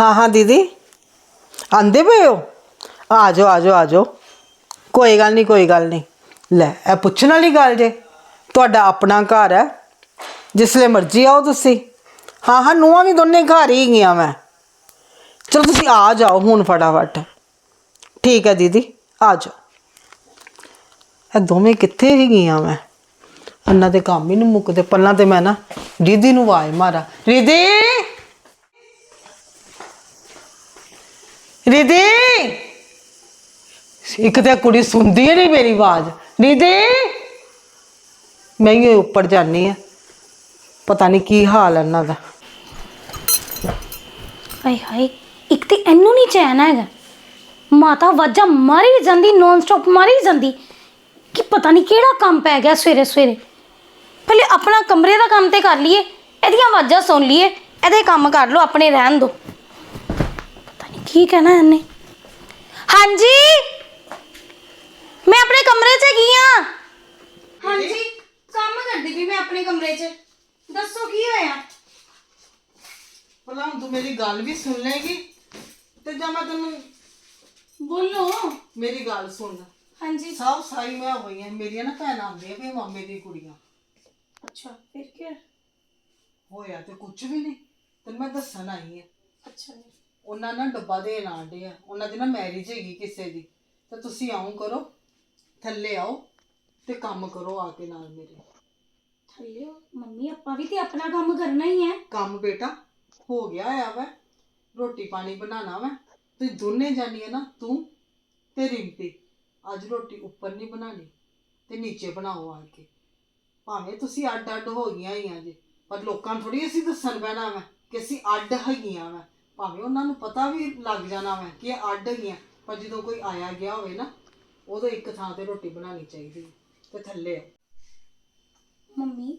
ਹਾਂ ਹਾਂ, ਦੀਦੀ। ਆਂਦੇ ਪਏ ਹੋ? ਆ ਜਾਓ ਆ ਜਾਓ ਆ ਜਾਓ। ਕੋਈ ਗੱਲ ਨਹੀਂ ਕੋਈ ਗੱਲ ਨਹੀਂ ਲੈ, ਇਹ ਪੁੱਛਣ ਵਾਲੀ ਗੱਲ ਜੇ। ਤੁਹਾਡਾ ਆਪਣਾ ਘਰ ਹੈ। ਜਿਸਲੇ ਮਰਜ਼ੀ ਆਓ ਤੁਸੀਂ। ਹਾਂ ਹਾਂ, ਨੂੰਹਾਂ ਵੀ ਦੋਨੇ ਘਰ ਹੀ ਗਈਆਂ ਮੈਂ। ਚਲੋ, ਤੁਸੀਂ ਆ ਜਾਓ ਹੁਣ ਫਟਾਫਟ। ਠੀਕ ਹੈ, ਦੀਦੀ। ਆ ਜਾਓ। ਇਹ ਦੋਵੇਂ ਕਿੱਥੇ ਹੀ ਗਈਆਂ ਮੈਂ? ਉਹਨਾਂ ਦੇ ਕੰਮ ਹੀ ਨਹੀਂ ਮੁੱਕਦੇ। ਪਹਿਲਾਂ ਤੇ ਮੈਂ ਨਾ ਦੀਦੀ ਨੂੰ ਆਵਾਜ਼ ਮਾਰਾਂ। ਦੀਦੀ! ਦੀਦੀ ਇੱਕ ਤੇ ਕੁੜੀ ਸੁਣਦੀ ਨਹੀਂ ਮੇਰੀ ਆਵਾਜ਼। ਦੀਦੀ ਮੈਂ ਹੀ ਉੱਪਰ ਜਾਨੀ ਆ। ਪਤਾ ਨਹੀਂ ਕੀ ਹਾਲ ਹੈ ਇਹਨਾਂ ਦਾ। ਹਾਏ ਹਾਏ, ਇੱਕ ਤੇ ਇਹਨੂੰ ਨਹੀਂ ਚੈਨ ਹੈਗਾ। ਮਾਤਾ ਵਾਜਾ ਮਾਰੀ ਜਾਂਦੀ ਨੌਨ ਸਟਾਪ ਮਾਰੀ ਜਾਂਦੀ। ਕਿ ਪਤਾ ਨਹੀਂ ਕਿਹੜਾ ਕੰਮ ਪੈ ਗਿਆ ਸਵੇਰੇ ਸਵੇਰੇ। ਪਹਿਲੇ ਆਪਣਾ ਕਮਰੇ ਦਾ ਕੰਮ ਤੇ ਕਰ ਲਈਏ, ਇਹਦੀਆਂ ਆਵਾਜ਼ਾਂ ਸੁਣ ਲਈਏ, ਇਹਦੇ ਕੰਮ ਕਰ ਲਓ, ਆਪਣੇ ਰਹਿਣ ਦਿਓ। ਕੀ ਕਹਿਣਾ ਇਹਨੇ? ਹਾਂਜੀ? ਮੈਂ ਆਪਣੇ ਕਮਰੇ 'ਚ ਗਈ ਆ। ਹਾਂਜੀ ਕੰਮ ਕਰਦੀ ਵੀ ਮੈਂ ਆਪਣੇ ਕਮਰੇ 'ਚ। ਦੱਸੋ ਕੀ ਹੋਇਆ? ਭਲਾ ਹੁਣ ਤੂੰ ਮੇਰੀ ਗੱਲ ਵੀ ਸੁਣ ਲੇਗੀ ਤੇ ਜਾਂ ਮੈਂ ਤੈਨੂੰ ਬੋਲੋ। ਮੇਰੀ ਗੱਲ ਸੁਣ। ਹਾਂਜੀ। ਸਭ ਸਾਈ ਮੈਂ ਹੋਈਆਂ ਮੇਰੀਆਂ ਨਾ ਭੈਣਾਂ ਆਉਂਦੀਆਂ ਵੀ ਮਾਮੇ ਦੀ ਕੁੜੀਆਂ। ਅੱਛਾ ਫਿਰ ਕੀ ਹੋਇਆ? ਹੋਇਆ ਤੇ ਕੁਝ ਵੀ ਨਹੀਂ ਤੈਨੂੰ ਮੈਂ ਦੱਸਣ ਆਈ ਆ। ਅੱਛਾ ਜੀ। ਉਹਨਾਂ ਨਾਲ ਡੱਬਾ ਦੇਣ ਆਂਡੇ ਆ। ਉਹਨਾਂ ਦੀ ਨਾ ਮੈਰਿਜ ਹੈਗੀ ਕਿਸੇ ਦੀ। ਤੇ ਤੁਸੀਂ ਆਉਂ ਕਰੋ ਥੱਲੇ ਆਓ ਤੇ ਕੰਮ ਕਰੋ ਆ ਕੇ ਨਾਲ ਮੇਰੇ। ਥੱਲੇ। ਮੰਮੀ ਆਪਾਂ ਵੀ ਤੇ ਆਪਣਾ ਕੰਮ ਕਰਨਾ ਹੀ ਹੈ। ਕੰਮ ਬੇਟਾ ਹੋ ਗਿਆ ਆ ਵਾ। ਰੋਟੀ ਪਾਣੀ ਬਣਾਣਾ ਵਾ। ਤੁਸੀਂ ਦੋਨੇ ਜਾਨੀਆਂ ਨਾ ਤੂੰ ਤੇ ਰਿੰਪੀ। ਅੱਜ ਰੋਟੀ ਉੱਪਰ ਨਹੀਂ ਬਣਾਣੀ ਤੇ ਨੀਚੇ ਬਣਾਓ ਆ ਕੇ। ਭਾਵੇਂ ਤੁਸੀਂ ਅੱਡ ਅੱਡ ਹੋ ਗਈਆਂ ਹੀ ਆ ਜੀ ਪਰ ਲੋਕਾਂ ਨੂੰ ਥੋੜੀ ਅਸੀਂ ਦੱਸਣ ਪੈਣਾ ਵਾ ਕਿ ਅਸੀਂ ਅੱਡ ਹੈਗੀਆਂ ਵਾ। ਭਾਵੇਂ ਉਹਨਾਂ ਨੂੰ ਪਤਾ ਵੀ ਲੱਗ ਜਾਣਾ ਵਾ ਕਿ ਇਹ ਅੱਡ ਹੈਗੀਆਂ ਪਰ ਜਦੋਂ ਕੋਈ ਆਇਆ ਗਿਆ ਹੋਵੇ ਨਾ ਉਦੋਂ ਇੱਕ ਥਾਂ ਤੇ ਰੋਟੀ ਬਣਾਉਣੀ ਚਾਹੀਦੀ ਹੈ ਤੇ ਥੱਲੇ। ਮੰਮੀ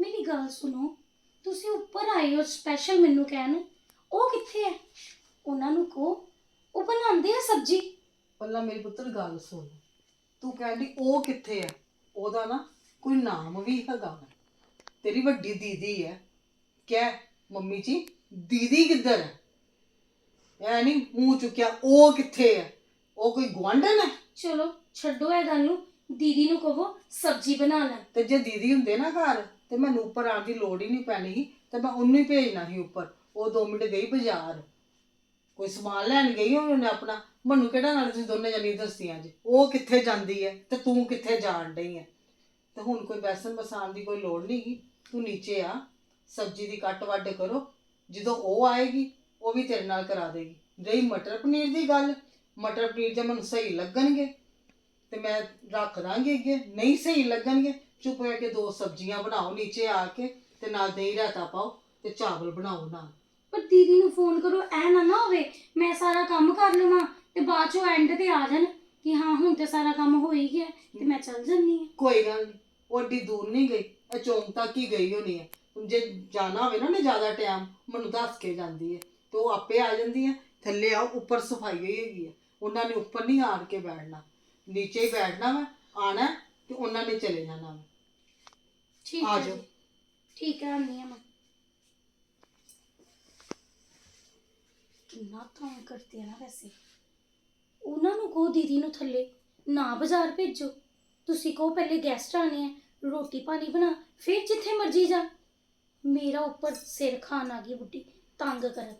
ਮੇਰੀ ਗੱਲ ਸੁਣੋ। ਤੁਸੀਂ ਉੱਪਰ ਆਏ ਹੋ ਸਪੈਸ਼ਲ ਮੈਨੂੰ ਕਹਿਣ। ਉਹ ਕਿੱਥੇ ਹੈ ਉਹਨਾਂ ਨੂੰ ਕਹੋ ਉਹ ਬਣਾਉਂਦੇ ਆ ਸਬਜੀ। ਪਹਿਲਾਂ ਮੇਰੀ ਪੁੱਤਰ ਗੱਲ ਸੁਣ। ਤੂੰ ਕਹਿੰਦੀ ਉਹ ਕਿੱਥੇ ਹੈ ਉਹਦਾ ਨਾ ਕੋਈ ਨਾਮ ਵੀ ਹੈਗਾ ਵਾ। ਤੇਰੀ ਵੱਡੀ ਦੀਦੀ ਹੈ ਕਹਿ ਮੰਮੀ ਜੀ? ਦੀਦੀ ਕਿੱਧਰ ਹੈ? ਐ ਨਹੀਂ ਮੂੰਹ ਚੁੱਕਿਆ ਉਹ ਕਿੱਥੇ ਹੈ? ਉਹ ਕੋਈ ਗੁਆਂਢਣ ਹੈ? ਚਲੋ ਛੱਡੋ ਇਹ ਗੱਲ ਨੂੰ। ਦੀਦੀ ਨੂੰ ਕਹੋ ਸਬਜੀ ਬਣਾ ਲੈਣ ਤੇ ਜੇ ਦੀਦੀ ਹੁੰਦੇ ਨਾ ਘਰ ਤੇ ਮੈਨੂੰ ਉੱਪਰ ਆਉਣ ਦੀ ਲੋੜ ਹੀ ਨਹੀਂ ਪੈਣੀ ਸੀ ਤੇ ਮੈਂ ਉਹਨੂੰ ਹੀ ਭੇਜਣਾ ਸੀ ਉੱਪਰ। ਉਹ 2 ਮਿੰਟ ਗਈ ਬਾਜ਼ਾਰ। ਕੋਈ ਸਮਾਨ ਲੈਣ ਗਈ ਉਹਨੇ ਆਪਣਾ। ਮੈਨੂੰ ਕਿਹੜਾ ਨਾਲ ਤੁਸੀਂ ਦੋਨੇ ਜਣੀ ਦੱਸੀਆਂ ਜੀ ਉਹ ਕਿੱਥੇ ਜਾਂਦੀ ਹੈ ਤੇ ਤੂੰ ਕਿੱਥੇ ਜਾਣ ਡਈ ਹੈ? ਤੇ ਹੁਣ ਕੋਈ ਬੈਸਨ ਬਸਾਨ ਦੀ ਕੋਈ ਲੋੜ ਨਹੀਂ ਗੀ ਤੂੰ ਨੀਚੇ ਆ। ਸਬਜ਼ੀ ਦੀ ਕੱਟ ਵੱਢ ਕਰੋ। ਜਦੋਂ ਉਹ ਆਏਗੀ ਉਹ ਵੀ ਤੇਰੇ ਨਾਲ ਕਰਾ ਦੇਗੀ। ਰਹੀ ਮਟਰ ਪਨੀਰ ਦੀ ਗੱਲ ਮਟਰ ਪਨੀਰ ਜੇ ਮੈਨੂੰ ਸਹੀ ਲੱਗਣਗੇ ਤੇ ਮੈਂ ਰੱਖ ਦਾਂਗੀ ਅੱਗੇ। ਨਹੀਂ ਸਹੀ ਲੱਗਣਗੇ ਚੁੱਪ ਕਰਕੇ ਦੋ ਸਬਜ਼ੀਆਂ ਬਣਾਓ ਨੀਚੇ ਆ ਕੇ ਤੇ ਨਾਲ ਦਹੀਂ ਰਾਇਤਾ ਪਾਓ ਤੇ ਚਾਵਲ ਬਣਾਓ ਨਾਲ। ਪਰ ਦੀਦੀ ਨੂੰ ਫੋਨ ਕਰੋ ਐ ਨਾ ਨਾ ਹੋਵੇ ਮੈਂ ਸਾਰਾ ਕੰਮ ਕਰ ਲਵਾਂ ਤੇ ਬਾਅਦ ਚੋਂ ਐਂਡ ਤੇ ਆ ਜਾਣ ਕਿ ਹਾਂ ਹੁਣ ਤੇ ਸਾਰਾ ਕੰਮ ਹੋ ਹੀ ਗਿਆ ਤੇ ਮੈਂ ਚੱਲ ਜੰਨੀ ਆ ਕੋਈ ਗੱਲ ਨਹੀਂ ਉਹ ਏਡੀ ਦੂਰ ਨਹੀਂ ਗਈ ਇਹ ਚੌਂਕ ਤੱਕ ਹੀ ਗਈ ਹੋਣੀ ਹੈ ਹੁਣ ਜੇ ਜਾਣਾ ਹੋਵੇ ਨਾ ਨੇ ਜ਼ਿਆਦਾ ਟਾਈਮ ਮੈਨੂੰ ਦੱਸ ਕੇ ਜਾਂਦੀ ਹੈ। ਤੇ ਉਹ ਆਪੇ ਆ ਜਾਂਦੀ ਹੈ। ਥੱਲੇ ਆਓ ਉੱਪਰ ਸਫ਼ਾਈ ਹੋਈ ਹੈਗੀ ਹੈ। ਉਹਨਾਂ ਨੇ ਉੱਪਰ ਨਹੀਂ ਆਣ ਕੇ ਬੈਠਣਾ। ਨੀਚੇ ਹੀ ਬੈਠਣਾ ਵਾ ਆਣਾ ਤੇ ਉਹਨਾਂ ਨੇ ਚਲੇ ਜਾਣਾ ਵਾ। ਠੀਕ ਆ ਹੈ ਜਾਓ। ਜੀ। ਠੀਕ ਹੈ ਆਨੀ ਆ ਮੈਂ। ਕਿੰਨਾ ਤੰਗ ਕਰਦੀ ਆ ਨਾ ਵੈਸੇ। ਉਹਨਾਂ ਨੂੰ ਕਹੋ ਦੀਦੀ ਨੂੰ ਥੱਲੇ ਨਾ ਬਾਜ਼ਾਰ ਭੇਜੋ। ਤੁਸੀਂ ਕਹੋ ਪਹਿਲੇ ਗੈਸਟ ਆਣੇ ਆ ਰੋਟੀ ਪਾਣੀ ਬਣਾ ਫਿਰ ਜਿੱਥੇ ਮਰਜ਼ੀ ਜਾ। ਮੇਰਾ ਉੱਪਰ ਸਿਰ ਖਾਣ ਆ ਗਈ ਬੁੱਢੀ, ਤੰਗ ਕਰਨ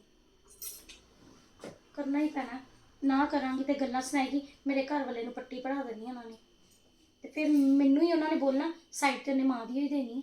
ਕਰਨਾ ਹੀ ਪੈਣਾ। ਨਾ ਕਰਾਂਗੀ ਤੇ ਗੱਲਾਂ ਸੁਣਾਏਗੀ ਮੇਰੇ ਘਰ ਵਾਲੇ ਨੂੰ ਪੱਟੀ ਪੜਾ ਦੇਣੀ ਉਹਨਾਂ ਨੇ। ਤੇ ਫਿਰ ਮੈਨੂੰ ਹੀ ਉਹਨਾਂ ਨੇ ਬੋਲਣਾ, ਸਾਈਡ ਤੇ ਨੇ ਮਾਂ ਦੀ ਹੋਈ ਦੇਣੀ ਹੈ।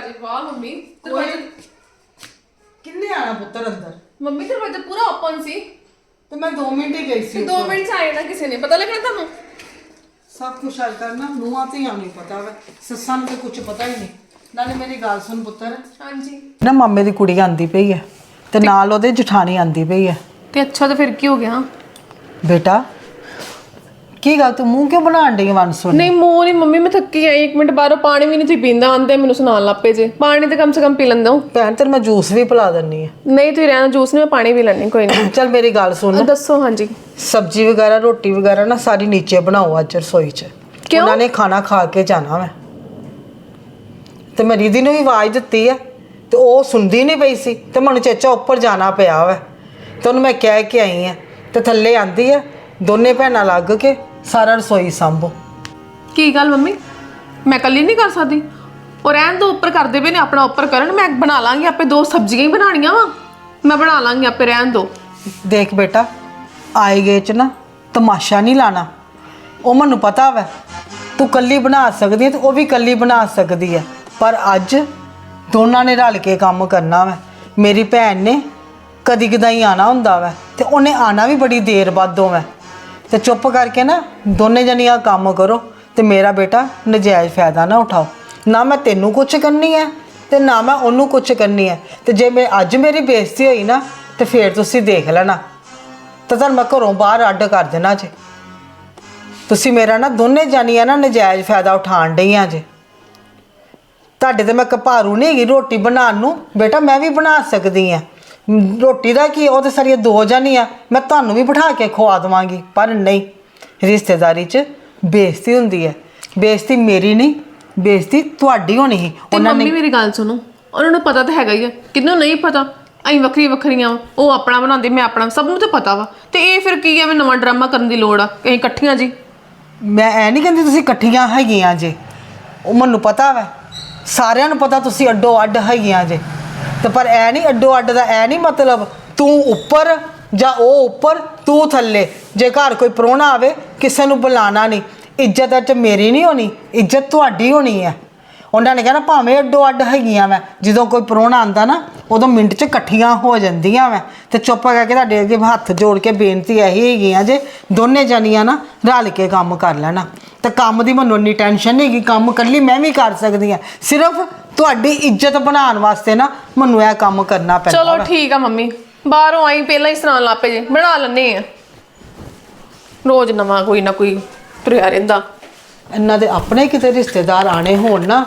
ਜਾਏ ਵਾਹ ਮੰਮੀ। ਦਰਵਾਜ਼ਾ ਕਿੰਨੇ ਆਣਾ ਪੁੱਤਰ ਅੰਦਰ? ਮੰਮੀ ਦਰਵਾਜ਼ਾ ਪੂਰਾ ਓਪਨ ਸੀ। ਤੇ ਮੈਂ 2 ਮਿੰਟ ਹੀ ਗਈ ਸੀ 2 ਮਿੰਟ 'ਚ ਆਏ ਨਾ ਕਿਸੇ ਨੇ। ਪਤਾ ਲੱਗਣਾ ਤੁਹਾਨੂੰ? ਸਭ ਕੁਝ ਹੱਲ ਕਰਨਾ ਨੂੰਹਾਂ ਤੇ ਆਉਣੀ ਪਤਾ ਵਾ। ਸੱਸਾਂ ਨੂੰ ਤੇ ਕੁਝ ਪਤਾ ਹੀ ਨਹੀਂ। ਨਾਲੇ ਮੇਰੀ ਗੱਲ ਸੁਣ ਪੁੱਤਰ। ਹਾਂਜੀ। ਨਾ ਮਾਮੇ ਦੀ ਕੁੜੀ ਆਂਦੀ ਪਈ ਹੈ ਤੇ ਨਾਲ ਉਹਦੇ ਜਠਾਣੀ ਆਂਦੀ ਪਈ ਹੈ ਤੇ ਅੱਛਾ ਤਾਂ ਫਿਰ ਕੀ ਹੋ ਗਿਆ? ਬੇਟਾ ਕੀ ਗੱਲ ਤੂੰ ਮੂੰਹ ਕਿਉਂ ਬਣਾਉਣ ਡਈ ਵਨ ਸੁਣ ਨਹੀਂ ਮੂੰਹ ਨਹੀਂ ਮੰਮੀ ਮੈਂ ਥੱਕੀ ਆਈ ਇੱਕ ਮਿੰਟ ਬਾਹਰੋਂ ਪਾਣੀ ਵੀ ਨਹੀਂ ਸੀ ਪੀਂਦਾ ਆਂਦੇ ਮੈਨੂੰ ਸੁਣਾਉਣ ਲੱਪੇ ਜੇ। ਪਾਣੀ ਤੇ ਕਮ ਸੇ ਕਮ ਪੀ ਲੈਂਦਾ ਹੂੰ। ਭੈਣ ਤੇਰੇ ਮੈਂ ਜੂਸ ਵੀ ਪਿਲਾ ਦਿੰਨੀ ਆ। ਨਹੀਂ ਤੁਸੀਂ ਰਹਿਣਾ ਜੂਸ ਨਹੀਂ ਮੈਂ ਪਾਣੀ ਵੀ ਲੈਣੀ ਕੋਈ ਨਹੀਂ। ਚੱਲ ਮੇਰੀ ਗੱਲ ਸੁਣ। ਦੱਸੋ ਹਾਂਜੀ। ਸਬਜ਼ੀ ਵਗੈਰਾ ਰੋਟੀ ਵਗੈਰਾ ਨਾ ਸਾਰੀ ਨੀਚੇ ਬਣਾਓ ਅੱਜ ਰਸੋਈ 'ਚ। ਕਿਉਂ? ਉਹਨਾਂ ਨੇ ਖਾਣਾ ਖਾ ਕੇ ਜਾਣਾ ਮੈਂ। ਤੇ ਮੈਂ ਰਿਧੀ ਨੂੰ ਵੀ ਆਵਾਜ਼ ਦਿੱਤੀ ਹੈ ਤੇ ਉਹ ਸੁਣਦੀ ਨਹੀਂ ਪਈ ਸੀ। ਤੇ ਮੈਨੂੰ ਚੇਚਾ ਉੱਪਰ ਜਾਣਾ ਪਿਆ ਵਾ। ਤੇ ਉਹਨੂੰ ਮੈਂ ਕਹਿ ਕੇ ਆਈ ਆ। ਤੇ ਥੱਲੇ ਆਂਦੀ ਹੈ ਦੋਨੇ ਭੈਣਾਂ ਲੱਗ ਕੇ ਸਾਰਾ ਰਸੋਈ ਸੰਭੋ। ਕੀ ਗੱਲ ਮੰਮੀ? ਮੈਂ ਕੱਲੀ ਨਹੀਂ ਕਰ ਸਕਦੀ। ਉਹ ਰਹਿਣ ਦੋ ਉੱਪਰ ਕਰਦੇ ਪਏ ਨੇ ਆਪਣਾ ਉੱਪਰ ਕਰਨ। ਮੈਂ ਬਣਾ ਲਾਂਗੀ ਆਪੇ ਦੋ ਸਬਜ਼ੀਆਂ ਹੀ ਬਣਾਉਣੀਆਂ ਵਾ। ਮੈਂ ਬਣਾ ਲਾਂਗੀ ਆਪੇ ਰਹਿਣ ਦੋ। ਦੇਖ ਬੇਟਾ ਆਏ ਗਏ ਚ ਨਾ ਤਮਾਸ਼ਾ ਨਹੀਂ ਲਾਣਾ। ਉਹ ਮੈਨੂੰ ਪਤਾ ਵੈ ਤੂੰ ਕੱਲੀ ਬਣਾ ਸਕਦੀ ਹੈ ਤੇ ਉਹ ਵੀ ਕੱਲੀ ਬਣਾ ਸਕਦੀ ਹੈ ਪਰ ਅੱਜ ਦੋਨਾਂ ਨੇ ਰਲ ਕੇ ਕੰਮ ਕਰਨਾ ਵੈ। ਮੇਰੀ ਭੈਣ ਨੇ ਕਦੀ ਕਦਾਈ ਆਣਾ ਹੁੰਦਾ ਵੈ ਤੇ ਉਹਨੇ ਆਣਾ ਵੀ ਬੜੀ ਦੇਰ ਬਾਅਦੋਂ ਵੈ। ਤੇ ਚੁੱਪ ਕਰਕੇ ਨਾ ਦੋਨੇ ਜਣੀਆਂ ਕੰਮ ਕਰੋ ਤੇ ਮੇਰਾ ਬੇਟਾ ਨਜਾਇਜ਼ ਫਾਇਦਾ ਨਾ ਉਠਾਓ। ਨਾ ਮੈਂ ਤੈਨੂੰ ਕੁਝ ਕਰਨੀ ਹੈ ਤੇ ਨਾ ਮੈਂ ਉਹਨੂੰ ਕੁਝ ਕਰਨੀ ਹੈ। ਤੇ ਜੇ ਮੈਂ ਅੱਜ ਮੇਰੀ ਬੇਇੱਜ਼ਤੀ ਹੋਈ ਨਾ ਤੇ ਫੇਰ ਤੁਸੀਂ ਦੇਖ ਲੈਣਾ। ਤਾਂ ਤੁਹਾਨੂੰ ਮੈਂ ਘਰੋਂ ਬਾਹਰ ਅੱਡ ਕਰ ਦੇਣਾ ਜੇ। ਤੁਸੀਂ ਮੇਰਾ ਨਾ ਦੋਨੇ ਜਾਨੀਆਂ ਨਾ ਨਜਾਇਜ਼ ਫਾਇਦਾ ਉਠਾਣ ਡਈਆਂ ਜੇ। ਤੁਹਾਡੇ ਤੇ ਮੈਂ ਕਪਾਰੂ ਨਹੀਂ ਹੈਗੀ ਰੋਟੀ ਬਣਾਉਣ ਨੂੰ। ਬੇਟਾ ਮੈਂ ਵੀ ਬਣਾ ਸਕਦੀ ਆ ਰੋਟੀ ਦਾ ਕੀ ਉਹ ਤੇ ਸਾਰੀਆਂ ਦੋ ਜਾਨੀਆਂ ਮੈਂ ਤੁਹਾਨੂੰ ਵੀ ਬਿਠਾ ਕੇ ਖਵਾ ਦਵਾਂਗੀ ਪਰ ਨਹੀਂ। ਰਿਸ਼ਤੇਦਾਰੀ 'ਚ ਬੇਇੱਜ਼ਤੀ ਹੁੰਦੀ ਹੈ। ਬੇਇੱਜ਼ਤੀ ਮੇਰੀ ਨਹੀਂ ਬੇਇੱਜ਼ਤੀ ਤੁਹਾਡੀ ਹੋਣੀ ਸੀ। ਤੇ ਮੰਮੀ ਮੇਰੀ ਗੱਲ ਸੁਣੋ। ਉਹਨਾਂ ਨੂੰ ਪਤਾ ਤਾਂ ਹੈਗਾ ਹੀ ਆ। ਕਿੰਨੂੰ ਨਹੀਂ ਪਤਾ? ਅਸੀਂ ਵੱਖਰੀ ਵੱਖਰੀਆਂ ਵਾਂ। ਉਹ ਆਪਣਾ ਬਣਾਉਂਦੇ ਮੈਂ ਆਪਣਾ। ਸਭ ਨੂੰ ਤਾਂ ਪਤਾ ਵਾ। ਤੇ ਇਹ ਫਿਰ ਕੀ ਐਵੇਂ ਨਵਾਂ ਡਰਾਮਾ ਕਰਨ ਦੀ ਲੋੜ ਆ। ਅਸੀਂ ਇਕੱਠੀਆਂ ਜੀ। ਮੈਂ ਐ ਨਹੀਂ ਕਹਿੰਦੀ ਤੁਸੀਂ ਇਕੱਠੀਆਂ ਹੈਗੀਆਂ ਜੇ। ਉਹ ਮੈਨੂੰ ਪਤਾ ਵੈ। ਸਾਰਿਆਂ ਨੂੰ ਪਤਾ ਤੁਸੀਂ ਅੱਡੋ ਅੱਡ ਹੈਗੀਆਂ ਜੇ। ਤੇ ਪਰ ਐ ਨਹੀਂ ਅੱਡੋ ਅੱਡ ਦਾ ਐ ਨਹੀਂ ਮਤਲਬ ਤੂੰ ਉੱਪਰ ਜਾਂ ਉਹ ਉੱਪਰ, ਤੂੰ ਥੱਲੇ। ਜੇ ਘਰ ਕੋਈ ਪ੍ਰਾਹੁਣਾ ਆਵੇ, ਕਿਸੇ ਨੂੰ ਬੁਲਾਣਾ ਨਹੀਂ। ਇੱਜ਼ਤ ਚ ਮੇਰੀ ਨਹੀਂ ਹੋਣੀ, ਇੱਜ਼ਤ ਤੁਹਾਡੀ ਹੋਣੀ ਹੈ ਉਹਨਾਂ ਨੇ ਕਹਿਣਾ, ਭਾਵੇਂ ਅੱਡੋ ਅੱਡ ਹੈਗੀਆਂ ਮੈਂ ਜਦੋਂ ਕੋਈ ਪ੍ਰਾਹੁਣਾ ਆਂਦਾ ਨਾ, ਉਦੋਂ ਮਿੰਟ 'ਚ ਇਕੱਠੀਆਂ ਹੋ ਜਾਂਦੀਆਂ ਮੈਂ ਤੇ ਚੁੱਪ ਕਰਕੇ ਤੁਹਾਡੇ ਅੱਗੇ ਹੱਥ ਜੋੜ ਕੇ ਬੇਨਤੀ ਇਹੀ ਹੈਗੀ ਆ ਜੇ ਦੋਨੇ ਜਣੀਆਂ ਨਾ ਰਲ ਕੇ ਕੰਮ ਕਰ ਲੈਣਾ। ਤੇ ਕੰਮ ਦੀ ਮੈਨੂੰ ਇੰਨੀ ਟੈਨਸ਼ਨ ਨਹੀਂ ਕਿ ਕੰਮ ਇਕੱਲੀ ਮੈਂ ਵੀ ਕਰ ਸਕਦੀ ਆ। ਸਿਰਫ ਤੁਹਾਡੀ ਇੱਜ਼ਤ ਬਣਾਉਣ ਵਾਸਤੇ ਨਾ ਮੈਨੂੰ ਇਹ ਕੰਮ ਕਰਨਾ ਪੈਂਦਾ ਚਲੋ ਵਾ। ਠੀਕ ਆ ਮੰਮੀ। ਬਾਹਰੋਂ ਆਈ ਪਹਿਲਾਂ ਹੀ ਸੁਣਾਉਣ ਲੱਪੇ ਜੇ। ਬਣਾ ਲੈਣੇ ਆ। ਰੋਜ਼ ਨਵਾਂ ਕੋਈ ਨਾ ਕੋਈ ਤੁਰਿਆ ਰਹਿੰਦਾ। ਇਹਨਾਂ ਦੇ ਆਪਣੇ ਕਿਤੇ ਰਿਸ਼ਤੇਦਾਰ ਆਣੇ ਹੋਣ ਨਾ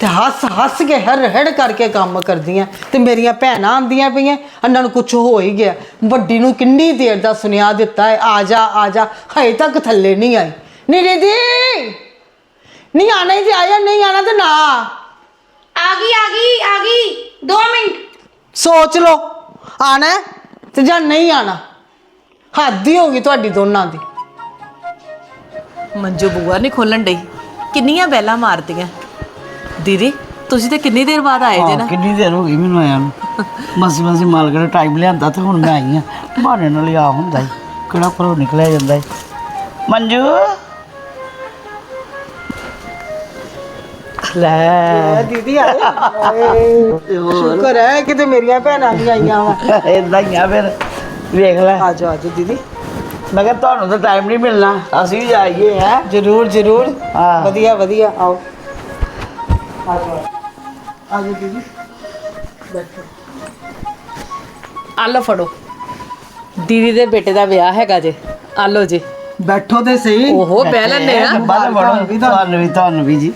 ਤੇ ਹੱਸ ਹੱਸ ਕੇ ਹਰ ਹੜ ਕਰਕੇ ਕੰਮ ਕਰਦੀਆਂ। ਤੇ ਮੇਰੀਆਂ ਭੈਣਾਂ ਆਂਦੀਆਂ ਪਈਆਂ ਇਹਨਾਂ ਨੂੰ ਕੁਝ ਹੋ ਹੀ ਗਿਆ। ਵੱਡੀ ਨੂੰ ਕਿੰਨੀ ਦੇਰ ਦਾ ਸੁਨੇਹਾ ਦਿੱਤਾ ਹੈ ਆ ਜਾ ਆ ਜਾ ਹਜੇ ਤੱਕ ਥੱਲੇ ਨਹੀਂ ਆਈ। ਨਹੀਂ ਦੀਦੀ ਨਹੀਂ ਆਣਾ ਹੀ ਤੇ ਆਇਆ ਨਹੀਂ ਆਣਾ ਤੇ ਨਾ ਆ ਗਈ ਆ ਗਈ ਆ ਗਈ। 2 ਮਿੰਟ। ਸੋਚ ਲਓ। ਆਣਾ ਹੈ ਤੇ ਜਾਂ ਨਹੀਂ ਆਣਾ। ਹੱਦ ਹੀ ਹੋ ਗਈ ਤੁਹਾਡੀ ਦੋਨਾਂ ਦੀ। ਮੰਜੂ ਬੂਆ ਨਹੀਂ ਖੋਲਣ ਡਈ। ਕਿੰਨੀਆਂ ਬੈਲਾਂ ਮਾਰਦੀਆਂ। ਦੀਦੀ ਤੁਸੀਂ ਤੇ ਕਿੰਨੀ ਦੇਰ ਬਾਅਦ ਆਏ ਜੇ ਨਾ। ਹਾਂ, ਕਿੰਨੀ ਦੇਰ ਹੋ ਗਈ ਮੈਨੂੰ ਆਇਆ ਨੂੰ। ਮਸੀ ਮਸੀ ਮਾਲਕ ਨੇ ਟਾਈਮ ਲਿਆਂਦਾ ਤੇ ਹੁਣ ਮੈਂ ਆਈ ਆ। ਬਹਾਨੇ ਨਾਲ ਹੀ ਆ ਹੁੰਦਾ ਈ। ਕਿਹੜਾ ਘਰੋਂ ਨਿਕਲਿਆ ਜਾਂਦਾ ਈ। ਮੰਜੂ! ਲੈ। ਦੀਦੀ ਆਏ ਸ਼ੁਕਰ ਹੈ ਕਿਤੇ ਮੇਰੀਆਂ ਭੈਣਾਂ ਵੀ ਆਈਆਂ ਵਾ। ਇਦਾਂ ਹੀ ਆ ਫਿਰ। ਵੇਖ ਲੈ। ਆ ਜਾਓ ਆ ਜਾਓ ਦੀਦੀ। ਮੈਂ ਕਿਹਾ ਤੁਹਾਨੂੰ ਤਾਂ ਟਾਈਮ ਨਹੀਂ ਮਿਲਣਾ। ਅਸੀਂ ਵੀ ਜਾਈਏ ਹੈ? ਜਰੂਰ ਜਰੂਰ। ਹਾਂ। ਵਧੀਆ ਵਧੀਆ ਆਓ। ਆ ਜਾਓ। ਆ ਜਾਓ ਦੀਦੀ। ਬੈਠੋ। ਆਲੋ ਫੜੋ। ਦੀਦੀ ਦੇ ਬੇਟੇ ਦਾ ਵਿਆਹ ਹੈਗਾ ਜੇ। ਆਲੋ ਜੀ। ਬੈਠੋ ਤੇ ਸਹੀ। ਓਹੋ ਬਹਿ ਲੈਣੇ ਆ। ਬਾਹਰ ਵੜੋ ਤੁਹਾਨੂੰ ਵੀ ਤੁਹਾਨੂੰ ਵੀ ਜੀ।